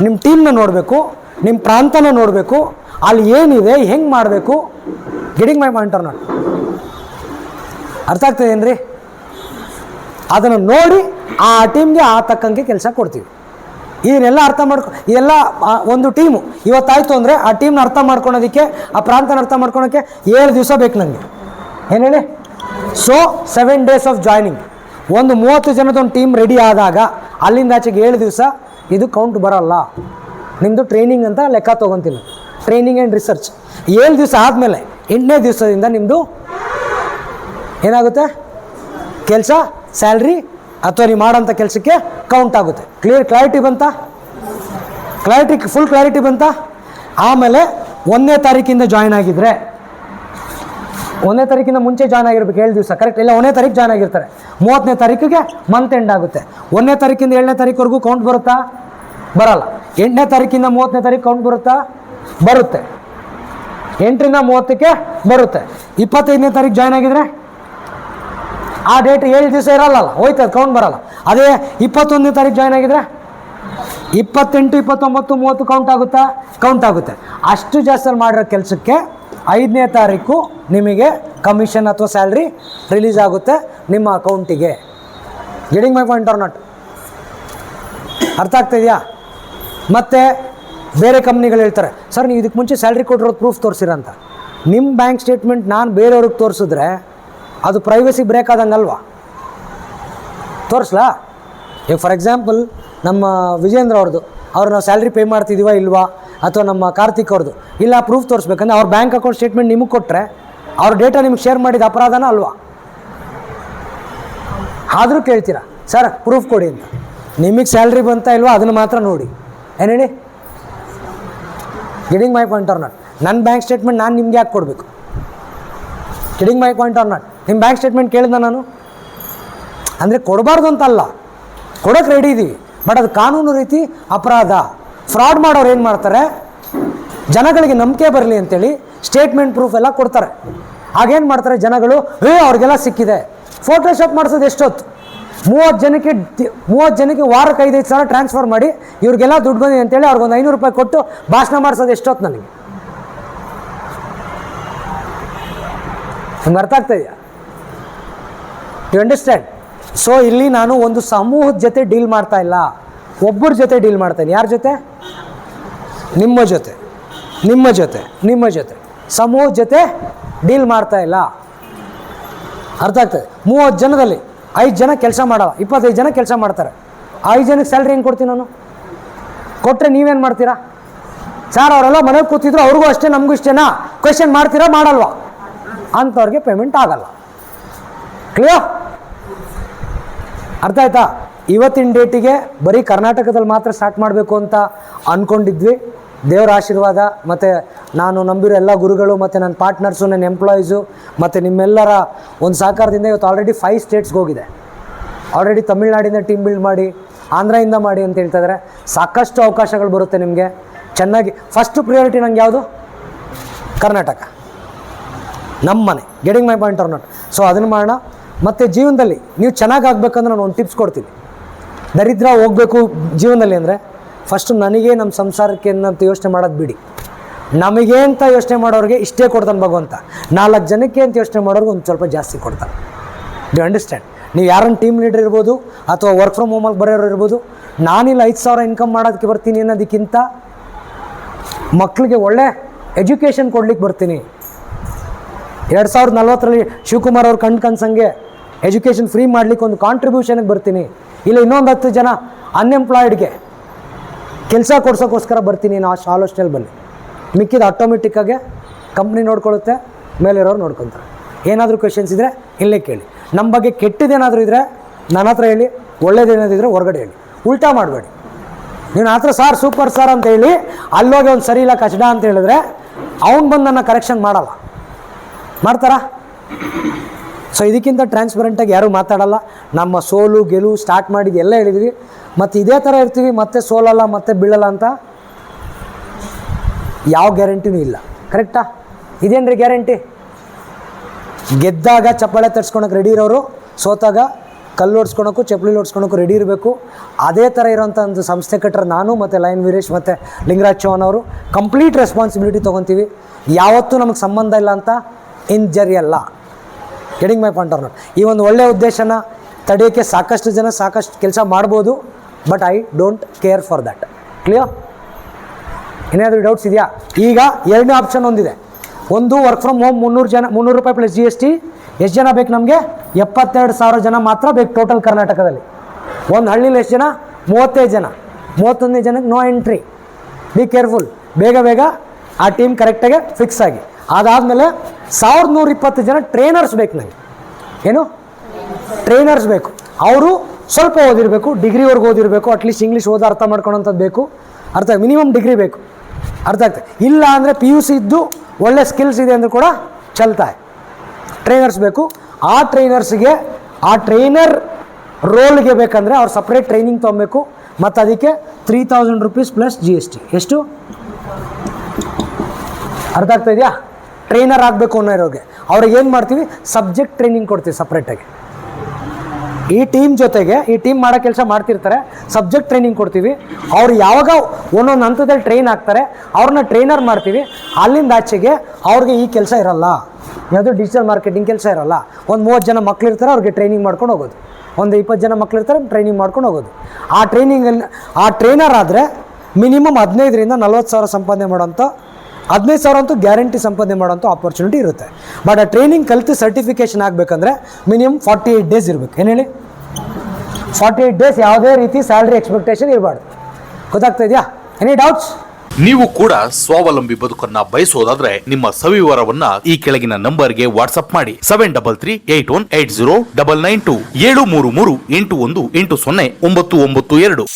ನಿಮ್ಮ ಟೀಮ್ನ ನೋಡಬೇಕು ನಿಮ್ಮ ಪ್ರಾಂತನ ನೋಡಬೇಕು, ಅಲ್ಲಿ ಏನಿದೆ, ಹೆಂಗೆ ಮಾಡಬೇಕು? ಗೆಟಿಂಗ್ ಮೈ ಪಾಯಿಂಟ್ ಅವ್ರನ್ನ ಅರ್ಥ ಆಗ್ತದೇನ್ರಿ? ಅದನ್ನು ನೋಡಿ ಆ ಟೀಮ್ಗೆ ಆ ತಕ್ಕಂಗೆ ಕೆಲಸ ಕೊಡ್ತೀವಿ. ಇದನ್ನೆಲ್ಲ ಅರ್ಥ ಮಾಡ್ಕೊ ಇದೆಲ್ಲ ಒಂದು ಟೀಮು. ಇವತ್ತಾಯಿತು ಅಂದರೆ ಆ ಟೀಮ್ನ ಅರ್ಥ ಮಾಡ್ಕೊಳೋದಕ್ಕೆ, ಆ ಪ್ರಾಂತನ ಅರ್ಥ ಮಾಡ್ಕೊಳೋಕ್ಕೆ ಏಳು ದಿವಸ ಬೇಕು ನನಗೆ ಏನು ಹೇಳಿ? So seven days of joining ಒಂದು ಮೂವತ್ತು ಜನದ ಒಂದು ಟೀಮ್ ರೆಡಿ ಆದಾಗ ಅಲ್ಲಿಂದ ಆಚೆಗೆ ಏಳು ದಿವಸ ಇದು ಕೌಂಟ್ ಬರೋಲ್ಲ. ನಿಮ್ಮದು ಟ್ರೈನಿಂಗ್ ಅಂತ ಲೆಕ್ಕ ತೊಗೊತೀನಿ. ಟ್ರೈನಿಂಗ್ ಆ್ಯಂಡ್ ರಿಸರ್ಚ್ ಏಳು ದಿವಸ ಆದಮೇಲೆ ಎಂಟನೇ ದಿವಸದಿಂದ ನಿಮ್ಮದು ಏನಾಗುತ್ತೆ? ಕೆಲಸ ಸ್ಯಾಲ್ರಿ ಅಥವಾ ನೀವು ಮಾಡೋಂಥ ಕೆಲಸಕ್ಕೆ ಕೌಂಟ್ ಆಗುತ್ತೆ. ಕ್ಲಿಯರ್ ಕ್ಲಾರಿಟಿ ಬಂತಾ? ಕ್ಲಾರಿಟಿ ಫುಲ್ ಕ್ಲಾರಿಟಿ ಬಂತಾ? ಆಮೇಲೆ ಒಂದನೇ ತಾರೀಕಿಂದ ಜಾಯ್ನ್ ಆಗಿದ್ರೆ, ಒಂದನೇ ತಾರೀಕಿಂದ ಮುಂಚೆ ಜಾಯ್ನ್ ಆಗಿರ್ಬೇಕು, ಏಳು ದಿವಸ ಕರೆಕ್ಟ್ ಇಲ್ಲ, ಒಂದನೇ ತಾರೀಕು ಜಾಯ್ನ್ ಆಗಿರ್ತಾರೆ. ಮೂವತ್ತನೇ ತಾರೀಕಿಗೆ ಮಂತ್ ಎಂಡ್ ಆಗುತ್ತೆ. ಒಂದನೇ ತಾರೀಕಿಂದ ಏಳನೇ ತಾರೀಕುವರೆಗೂ ಕೌಂಟ್ ಬರುತ್ತಾ? ಬರಲ್ಲ. ಎಂಟನೇ ತಾರೀಕಿಂದ ಮೂವತ್ತನೇ ತಾರೀಕು ಕೌಂಟ್ ಬರುತ್ತಾ? ಬರುತ್ತೆ. ಎಂಟರಿಂದ ಮೂವತ್ತಕ್ಕೆ ಬರುತ್ತೆ. ಇಪ್ಪತ್ತೈದನೇ ತಾರೀಕು ಜಾಯ್ನ್ ಆಗಿದ್ರೆ? ಆ ಡೇಟ್ ಏಳು ದಿವಸ ಇರಲ್ಲ ಹೋಯ್ತದೆ ಕೌಂಟ್ ಬರಲ್ಲ. ಅದೇ ಇಪ್ಪತ್ತೊಂದನೇ ತಾರೀಕು ಜಾಯ್ನ್ ಆಗಿದ್ರೆ ಇಪ್ಪತ್ತೆಂಟು, ಇಪ್ಪತ್ತೊಂಬತ್ತು, ಮೂವತ್ತು ಕೌಂಟ್ ಆಗುತ್ತಾ? ಕೌಂಟ್ ಆಗುತ್ತೆ. ಅಷ್ಟು ಜಾಸ್ತಿ ಮಾಡಿರೋ ಕೆಲಸಕ್ಕೆ ಐದನೇ ತಾರೀಕು ನಿಮಗೆ ಕಮಿಷನ್ ಅಥವಾ ಸ್ಯಾಲ್ರಿ ರಿಲೀಸ್ ಆಗುತ್ತೆ ನಿಮ್ಮ ಅಕೌಂಟಿಗೆ getting my point or not ಅರ್ಥ ಆಗ್ತಾಯಿದೆಯಾ ಮತ್ತು ಬೇರೆ ಕಂಪ್ನಿಗಳು ಹೇಳ್ತಾರೆ, ಸರ್, ನೀವು ಇದಕ್ಕೆ ಮುಂಚೆ ಸ್ಯಾಲ್ರಿ ಕೊಟ್ಟಿರೋದು ಪ್ರೂಫ್ ತೋರಿಸಿರಂತ. ನಿಮ್ಮ ಬ್ಯಾಂಕ್ ಸ್ಟೇಟ್ಮೆಂಟ್ ನಾನು ಬೇರೆಯವ್ರಿಗೆ ತೋರಿಸಿದ್ರೆ ಅದು ಪ್ರೈವಸಿ ಬ್ರೇಕ್ ಆದಂಗಲ್ವಾ? ತೋರಿಸ್ಲಾ? ಈಗ ಫಾರ್ ಎಕ್ಸಾಂಪಲ್ ನಮ್ಮ ವಿಜೇಂದ್ರ ಅವ್ರದ್ದು, ಅವ್ರು ನಾವು ಸ್ಯಾಲ್ರಿ ಪೇ ಮಾಡ್ತಿದ್ದೀವಾ ಇಲ್ವಾ? ಅಥವಾ ನಮ್ಮ ಕಾರ್ತಿಕ್ ಅವ್ರದ್ದು, ಇಲ್ಲ ಪ್ರೂಫ್ ತೋರಿಸ್ಬೇಕಂದ್ರೆ ಅವ್ರ ಬ್ಯಾಂಕ್ ಅಕೌಂಟ್ ಸ್ಟೇಟ್ಮೆಂಟ್ ನಿಮಗೆ ಕೊಟ್ಟರೆ ಅವ್ರ ಡೇಟಾ ನಿಮ್ಗೆ ಶೇರ್ ಮಾಡಿದ ಅಪರಾಧನ ಅಲ್ವಾ? ಆದರೂ ಕೇಳ್ತೀರಾ? ಸರ್ ಪ್ರೂಫ್ ಕೊಡಿ ಅಂತ. ನಿಮಗೆ ಸ್ಯಾಲ್ರಿ ಬಂತಾ ಇಲ್ವಾ? ಅದನ್ನು ಮಾತ್ರ ನೋಡಿ. ಏನು ಹೇಳಿ? Getting my point or not ನನ್ನ ಬ್ಯಾಂಕ್ ಸ್ಟೇಟ್ಮೆಂಟ್ ನಾನು ನಿಮ್ಗೆ ಯಾಕೆ ಕೊಡಬೇಕು? Getting my point or not ನಿಮ್ಮ ಬ್ಯಾಂಕ್ ಸ್ಟೇಟ್ಮೆಂಟ್ ಕೇಳಿದ ನಾನು? ಅಂದರೆ ಕೊಡಬಾರ್ದು ಅಂತಲ್ಲ. ಕೊಡೋಕೆ ರೆಡಿ ಇದ್ದೀವಿ ಬಟ್ ಅದು ಕಾನೂನು ರೀತಿ ಅಪರಾಧ. ಫ್ರಾಡ್ ಮಾಡೋರು ಏನು ಮಾಡ್ತಾರೆ? ಜನಗಳಿಗೆ ನಂಬಿಕೆ ಬರಲಿ ಅಂತೇಳಿ ಸ್ಟೇಟ್ಮೆಂಟ್ ಪ್ರೂಫ್ ಎಲ್ಲ ಕೊಡ್ತಾರೆ. ಆಗೇನು ಮಾಡ್ತಾರೆ ಜನಗಳು? ಏ, ಅವ್ರಿಗೆಲ್ಲ ಸಿಕ್ಕಿದೆ. ಫೋಟೋಶಾಪ್ ಮಾಡಿಸೋದು ಎಷ್ಟೊತ್ತು? ಮೂವತ್ತು ಜನಕ್ಕೆ ಮೂವತ್ತು ಜನಕ್ಕೆ ವಾರಕ್ಕೆ ಐದೈದು ಸಾವಿರ ಟ್ರಾನ್ಸ್ಫರ್ ಮಾಡಿ ಇವ್ರಿಗೆಲ್ಲ ದುಡ್ಡು ಬಂದಿದೆ ಅಂತೇಳಿ ಅವ್ರಿಗೊಂದು ಐನೂರು ರೂಪಾಯಿ ಕೊಟ್ಟು ಭಾಷಣ ಮಾಡಿಸೋದು ಎಷ್ಟೊತ್ತು ನನಗೆ? ನಿಮ್ಗೆ ಅರ್ಥ ಆಗ್ತಾ ಇದೆಯಾ? ಯು ಅಂಡರ್ಸ್ಟ್ಯಾಂಡ್ ಸೊ ಇಲ್ಲಿ ನಾನು ಒಂದು ಸಮೂಹದ ಜೊತೆ ಡೀಲ್ ಮಾಡ್ತಾ ಇಲ್ಲ. ಒಬ್ಬರ ಜೊತೆ ಡೀಲ್ ಮಾಡ್ತೇನೆ. ಯಾರ ಜೊತೆ? ನಿಮ್ಮ ಜೊತೆ. ನಿಮ್ಮ ಜೊತೆ. ನಿಮ್ಮ ಜೊತೆ. ಸಮೂಹದ ಜೊತೆ ಡೀಲ್ ಮಾಡ್ತಾ ಇಲ್ಲ. ಅರ್ಥ ಆಗ್ತದೆ? ಮೂವತ್ತು ಜನದಲ್ಲಿ ಐದು ಜನ ಕೆಲಸ ಮಾಡಲ್ಲ. ಇಪ್ಪತ್ತೈದು ಜನ ಕೆಲಸ ಮಾಡ್ತಾರೆ. ಐದು ಜನಕ್ಕೆ ಸ್ಯಾಲ್ರಿ ಹೆಂಗೆ ಕೊಡ್ತೀನಿ ನಾನು? ಕೊಟ್ಟರೆ ನೀವೇನು ಮಾಡ್ತೀರಾ? ಸರ್ ಅವರೆಲ್ಲ ಮನೆಗೆ ಕೂತಿದ್ರು, ಅವ್ರಿಗೂ ಅಷ್ಟೇ, ನಮಗೂ ಇಷ್ಟೇನಾ? ಕ್ವೆಶನ್ ಮಾಡ್ತೀರಾ, ಮಾಡಲ್ವಾ? ಅಂಥವ್ರಿಗೆ ಪೇಮೆಂಟ್ ಆಗಲ್ಲ. ಕ್ಲಿಯರ್ ಅರ್ಥ ಆಯ್ತಾ? ಇವತ್ತಿನ ಡೇಟಿಗೆ ಬರೀ ಕರ್ನಾಟಕದಲ್ಲಿ ಮಾತ್ರ ಸ್ಟಾರ್ಟ್ ಮಾಡಬೇಕು ಅಂತ ಅಂದ್ಕೊಂಡಿದ್ವಿ ದೇವರ ಆಶೀರ್ವಾದ, ಮತ್ತು ನಾನು ನಂಬಿರೋ ಎಲ್ಲ ಗುರುಗಳು, ಮತ್ತು ನನ್ನ ಪಾರ್ಟ್ನರ್ಸು ನನ್ನ ಎಂಪ್ಲಾಯೀಸು ಮತ್ತು ನಿಮ್ಮೆಲ್ಲರ ಒಂದು ಸಹಕಾರದಿಂದ ಇವತ್ತು ಆಲ್ರೆಡಿ ಫೈವ್ ಸ್ಟೇಟ್ಸ್ಗೆ ಹೋಗಿದೆ. ಆಲ್ರೆಡಿ ತಮಿಳ್ನಾಡಿಂದ ಟೀಮ್ ಬಿಲ್ಡ್ ಮಾಡಿ, ಆಂಧ್ರದಿಂದ ಮಾಡಿ ಅಂತ ಹೇಳ್ತಾ ಸಾಕಷ್ಟು ಅವಕಾಶಗಳು ಬರುತ್ತೆ ನಿಮಗೆ. ಚೆನ್ನಾಗಿ ಫಸ್ಟ್ ಪ್ರಿಯಾರಿಟಿ ನಂಗೆ ಯಾವುದು? ಕರ್ನಾಟಕ. ನಮ್ಮ ಮನೆ getting my point or not so ಅದನ್ನು ಮಾಡೋಣ. ಮತ್ತು ಜೀವನದಲ್ಲಿ ನೀವು ಚೆನ್ನಾಗಿ ಆಗ್ಬೇಕಂದ್ರೆ ನಾನು ಒಂದು ಟಿಪ್ಸ್ ಕೊಡ್ತೀನಿ. ದರಿದ್ರ ಹೋಗಬೇಕು ಜೀವನದಲ್ಲಿ ಅಂದರೆ ಫಸ್ಟು ನನಗೆ ನಮ್ಮ ಸಂಸಾರಕ್ಕೆ ಅಂತ ಯೋಚನೆ ಮಾಡೋದು ಬಿಡಿ. ನಮಗೆ ಅಂತ ಯೋಚನೆ ಮಾಡೋರಿಗೆ ಇಷ್ಟೇ ಕೊಡ್ತಾನೆ ಭಗವಂತ. ನಾಲ್ಕು ಜನಕ್ಕೆ ಅಂತ ಯೋಚನೆ ಮಾಡೋರಿಗೆ ಒಂದು ಸ್ವಲ್ಪ ಜಾಸ್ತಿ ಕೊಡ್ತಾನೆ. ಡು ಅಂಡರ್ಸ್ಟ್ಯಾಂಡ್ ನೀವು ಯಾರನ್ನ ಟೀಮ್ ಲೀಡರ್ ಇರ್ಬೋದು ಅಥವಾ ವರ್ಕ್ ಫ್ರಮ್ ಹೋಮಲ್ಲಿ ಬರೆಯೋರು ಇರ್ಬೋದು, ನಾನಿಲ್ಲ ಐದು ಸಾವಿರ ಇನ್ಕಮ್ ಮಾಡೋದಕ್ಕೆ ಬರ್ತೀನಿ ಅನ್ನೋದಕ್ಕಿಂತ ಮಕ್ಕಳಿಗೆ ಒಳ್ಳೆ ಎಜುಕೇಷನ್ ಕೊಡ್ಲಿಕ್ಕೆ ಬರ್ತೀನಿ. ಎರಡು ಸಾವಿರದ ನಲ್ವತ್ತರಲ್ಲಿ ಶಿವಕುಮಾರ್ ಅವ್ರು ಕಣ್ ಕನ್ಸಂಗೆ ಎಜುಕೇಷನ್ ಫ್ರೀ ಮಾಡ್ಲಿಕ್ಕೆ ಒಂದು ಕಾಂಟ್ರಿಬ್ಯೂಷನ್ಗೆ ಬರ್ತೀನಿ. ಇಲ್ಲ ಇನ್ನೊಂದು ಹತ್ತು ಜನ ಅನ್ಎಂಪ್ಲಾಯ್ಡ್ಗೆ ಕೆಲಸ ಕೊಡ್ಸೋಕ್ಕೋಸ್ಕರ ಬರ್ತೀನಿ ನಾ ಆ ಬನ್ನಿ. ಮಿಕ್ಕಿದ ಆಟೋಮೆಟಿಕ್ಕಾಗೆ ಕಂಪ್ನಿ ನೋಡ್ಕೊಳ್ಳುತ್ತೆ, ಮೇಲಿರೋರು ನೋಡ್ಕೊತಾರೆ. ಏನಾದರೂ ಕ್ವೆಶನ್ಸ್ ಇದ್ದರೆ ಇಲ್ಲೇ ಕೇಳಿ. ನಮ್ಮ ಬಗ್ಗೆ ಕೆಟ್ಟದೇನಾದರೂ ಇದ್ದರೆ ನನ್ನ ಹತ್ರ ಹೇಳಿ ಒಳ್ಳೇದೇನಾದಿದ್ರೆ ಹೊರಗಡೆ ಹೇಳಿ. ಉಲ್ಟಾ ಮಾಡಬೇಡಿ. ನೀನು ಹತ್ರ ಸಾರ್ ಸೂಪರ್ ಸಾರ್ ಅಂತ ಹೇಳಿ, ಅಲ್ಲೋಗಿ ಒಂದು ಸರಿ ಇಲ್ಲ, ಕಚಡ ಅಂತ ಹೇಳಿದ್ರೆ, ಅವ್ನು ಬಂದು ನನ್ನ ಕರೆಕ್ಷನ್ ಮಾಡಲ್ಲ. ಮಾಡ್ತಾರಾ? ಸೊ ಇದಕ್ಕಿಂತ ಟ್ರಾನ್ಸ್ಪರೆಂಟಾಗಿ ಯಾರೂ ಮಾತಾಡಲ್ಲ. ನಮ್ಮ ಸೋಲು, ಗೆಲುವು ಸ್ಟಾರ್ಟ್ ಮಾಡಿದ್ದು ಎಲ್ಲ ಹೇಳಿದ್ವಿ. ಮತ್ತು ಇದೇ ಥರ ಇರ್ತೀವಿ, ಮತ್ತೆ ಸೋಲಲ್ಲ, ಮತ್ತೆ ಬೀಳಲ್ಲ ಅಂತ ಯಾವ ಗ್ಯಾರಂಟಿನೂ ಇಲ್ಲ. ಕರೆಕ್ಟಾ ಇದೇನ್ರಿ ಗ್ಯಾರಂಟಿ ಗೆದ್ದಾಗ ಚಪ್ಪಾಳೆ ತರ್ಸ್ಕೊಳಕ್ಕೆ ರೆಡಿ ಇರೋರು, ಸೋತಾಗ ಕಲ್ಲು ಓಡಿಸ್ಕೊಳಕ್ಕೂ ಚಪ್ಪಲಿ ಓಡಿಸ್ಕೊಳಕ್ಕೂ ರೆಡಿ ಇರಬೇಕು. ಅದೇ ಥರ ಇರೋಂಥ ಒಂದು ಸಂಸ್ಥೆ ಕಟ್ಟರೆ ನಾನು ಮತ್ತು ಲಯನ್ ವೀರೇಶ್ ಮತ್ತು ಲಿಂಗರಾಜ್ ಚೌಹಾನ್ ಅವರು ಕಂಪ್ಲೀಟ್ ರೆಸ್ಪಾನ್ಸಿಬಿಲಿಟಿ ತೊಗೊತೀವಿ. ಯಾವತ್ತೂ ನಮಗೆ ಸಂಬಂಧ ಇಲ್ಲ ಅಂತ ಇಂಜರಿ ಅಲ್ಲ ಗೆಟಿಂಗ್ ಮೈ ಪಾಯಿಂಟ್ ಆಫ್ ಈ ಒಂದು ಒಳ್ಳೆಯ ಉದ್ದೇಶನ ತಡೆಯೋಕ್ಕೆ ಸಾಕಷ್ಟು ಜನ ಸಾಕಷ್ಟು ಕೆಲಸ ಮಾಡ್ಬೋದು but I don't care for that clear ಏನಾದರೂ ಡೌಟ್ಸ್ ಇದೆಯಾ? ಈಗ ಎರಡನೇ ಆಪ್ಷನ್ ಒಂದಿದೆ. ಒಂದು ವರ್ಕ್ ಫ್ರಮ್ ಹೋಮ್ ಮುನ್ನೂರು ಜನ, ಮುನ್ನೂರು ರೂಪಾಯಿ ಪ್ಲಸ್ ಜಿ ಎಸ್ ಟಿ ಎಷ್ಟು ಜನ ಬೇಕು ನಮಗೆ? ಎಪ್ಪತ್ತೆರಡು ಸಾವಿರ ಜನ ಮಾತ್ರ ಬೇಕು ಟೋಟಲ್ ಕರ್ನಾಟಕದಲ್ಲಿ. ಒಂದು ಹಳ್ಳಿಲಿ ಎಷ್ಟು ಜನ? ಮೂವತ್ತೈದು ಜನ. ಮೂವತ್ತೊಂದನೇ ಜನಕ್ಕೆ ನೋ ಎಂಟ್ರಿ ಬಿ ಕೇರ್ಫುಲ್ ಬೇಗ ಬೇಗ ಆ ಟೀಮ್ ಕರೆಕ್ಟಾಗಿ ಫಿಕ್ಸ್ ಆಗಿ. ಅದಾದಮೇಲೆ ಸಾವಿರದ ನೂರ ಇಪ್ಪತ್ತು ಜನ ಟ್ರೈನರ್ಸ್ ಬೇಕು ನನಗೆ ಏನು? ಟ್ರೈನರ್ಸ್ ಬೇಕು. ಅವರು ಸ್ವಲ್ಪ ಓದಿರಬೇಕು ಡಿಗ್ರಿವರೆಗೂ ಓದಿರಬೇಕು ಅಟ್ಲೀಸ್ಟ್ ಇಂಗ್ಲೀಷ್ ಓದೋ ಅರ್ಥ ಮಾಡ್ಕೊಳೋಂಥದ್ದು ಬೇಕು. ಅರ್ಥ ಮಿನಿಮಮ್ ಡಿಗ್ರಿ ಬೇಕು. ಅರ್ಥ ಆಗ್ತದೆ ಇಲ್ಲ ಅಂದರೆ ಪಿ ಯು ಸಿ ಇದ್ದು ಒಳ್ಳೆ ಸ್ಕಿಲ್ಸ್ ಇದೆ ಅಂದರೂ ಕೂಡ ಚಲ್ತಾಯ ಟ್ರೈನರ್ಸ್ ಬೇಕು. ಆ ಟ್ರೈನರ್ಸ್ಗೆ ಆ ಟ್ರೈನರ್ ರೋಲ್ಗೆ ಬೇಕಂದರೆ ಅವ್ರು ಸಪ್ರೇಟ್ ಟ್ರೈನಿಂಗ್ ತೊಗೊಬೇಕು. ಮತ್ತು ಅದಕ್ಕೆ three thousand rupees plus G S T ಎಷ್ಟು? ಅರ್ಥ ಆಗ್ತಾ ಇದೆಯಾ? ಟ್ರೈನರ್ ಆಗಬೇಕು ಅನ್ನೋ ಇರೋಗೆ ಅವ್ರಿಗೆ ಏನು ಮಾಡ್ತೀವಿ? ಸಬ್ಜೆಕ್ಟ್ ಟ್ರೈನಿಂಗ್ ಕೊಡ್ತೀವಿ ಸಪ್ರೇಟಾಗಿ ಈ ಟೀಮ್ ಜೊತೆಗೆ, ಈ ಟೀಮ್ ಮಾಡೋ ಕೆಲಸ ಮಾಡ್ತಿರ್ತಾರೆ ಸಬ್ಜೆಕ್ಟ್ ಟ್ರೈನಿಂಗ್ ಕೊಡ್ತೀವಿ. ಅವ್ರು ಯಾವಾಗ ಒಂದೊಂದು ಹಂತದಲ್ಲಿ ಟ್ರೈನ್ ಆಗ್ತಾರೆ, ಅವ್ರನ್ನ ಟ್ರೈನರ್ ಮಾಡ್ತೀವಿ. ಅಲ್ಲಿಂದ ಆಚೆಗೆ ಅವ್ರಿಗೆ ಈ ಕೆಲಸ ಇರಲ್ಲ. ಯಾವುದು ಡಿಜಿಟಲ್ ಮಾರ್ಕೆಟಿಂಗ್ ಕೆಲಸ ಇರಲ್ಲ. ಒಂದು ಮೂವತ್ತು ಜನ ಮಕ್ಳು ಇರ್ತಾರೆ, ಅವ್ರಿಗೆ ಟ್ರೈನಿಂಗ್ ಮಾಡ್ಕೊಂಡು ಹೋಗೋದು. ಒಂದು ಇಪ್ಪತ್ತು ಜನ ಮಕ್ಳು ಇರ್ತಾರೆ ಟ್ರೈನಿಂಗ್ ಮಾಡ್ಕೊಂಡು ಹೋಗೋದು. ಆ ಟ್ರೈನಿಂಗಲ್ಲಿ ಆ ಟ್ರೈನರ್ ಆದರೆ ಮಿನಿಮಮ್ ಹದಿನೈದರಿಂದ ನಲ್ವತ್ತು ಸಾವಿರ ಸಂಪಾದನೆ ಮಾಡೋಂಥ ಹದಿನೈದು ಸಾವಿರ ಅಂತೂ ಗ್ಯಾರಂಟಿ ಸಂಪಾದನೆ ಮಾಡೋಂಥ ಆಪರ್ಚುನಿಟಿ ಇರುತ್ತೆ. ಬಟ್ ಆ ಟ್ರೈನಿಂಗ್ ಕಲಿತು ಸರ್ಟಿಫಿಕೇಷನ್ ಆಗಬೇಕಂದ್ರೆ ಮಿನಿಮಮ್ ಫಾರ್ಟಿ ಏಯ್ಟ್ ಡೇಸ್ ಇರಬೇಕು. ಏನು ಹೇಳಿ? ಫಾರ್ಟಿ ಏಯ್ಟ್ ಡೇಸ್ ಯಾವುದೇ ರೀತಿ ಸ್ಯಾಲ್ರಿ ಎಕ್ಸ್ಪೆಕ್ಟೇಷನ್ ಇರಬಾರ್ದು. ಗೊತ್ತಾಗ್ತಾ ಇದೆಯಾ? ಎನಿ ಡೌಟ್ಸ್ ನೀವು ಕೂಡ ಸ್ವಾವಲಂಬಿ ಬದುಕನ್ನ ಬಯಸೋದಾದ್ರೆ ನಿಮ್ಮ ಸವಿವರವನ್ನ ಈ ಕೆಳಗಿನ ನಂಬರ್ಗೆ ವಾಟ್ಸ್ಆಪ್ ಮಾಡಿ seven double three eight one eight zero double nine two ಏಳು ಮೂರು ಮೂರು ಎಂಟು ಒಂದು ಎಂಟು ಸೊನ್ನೆ ಒಂಬತ್ತು ಒಂಬತ್ತು ಎರಡು.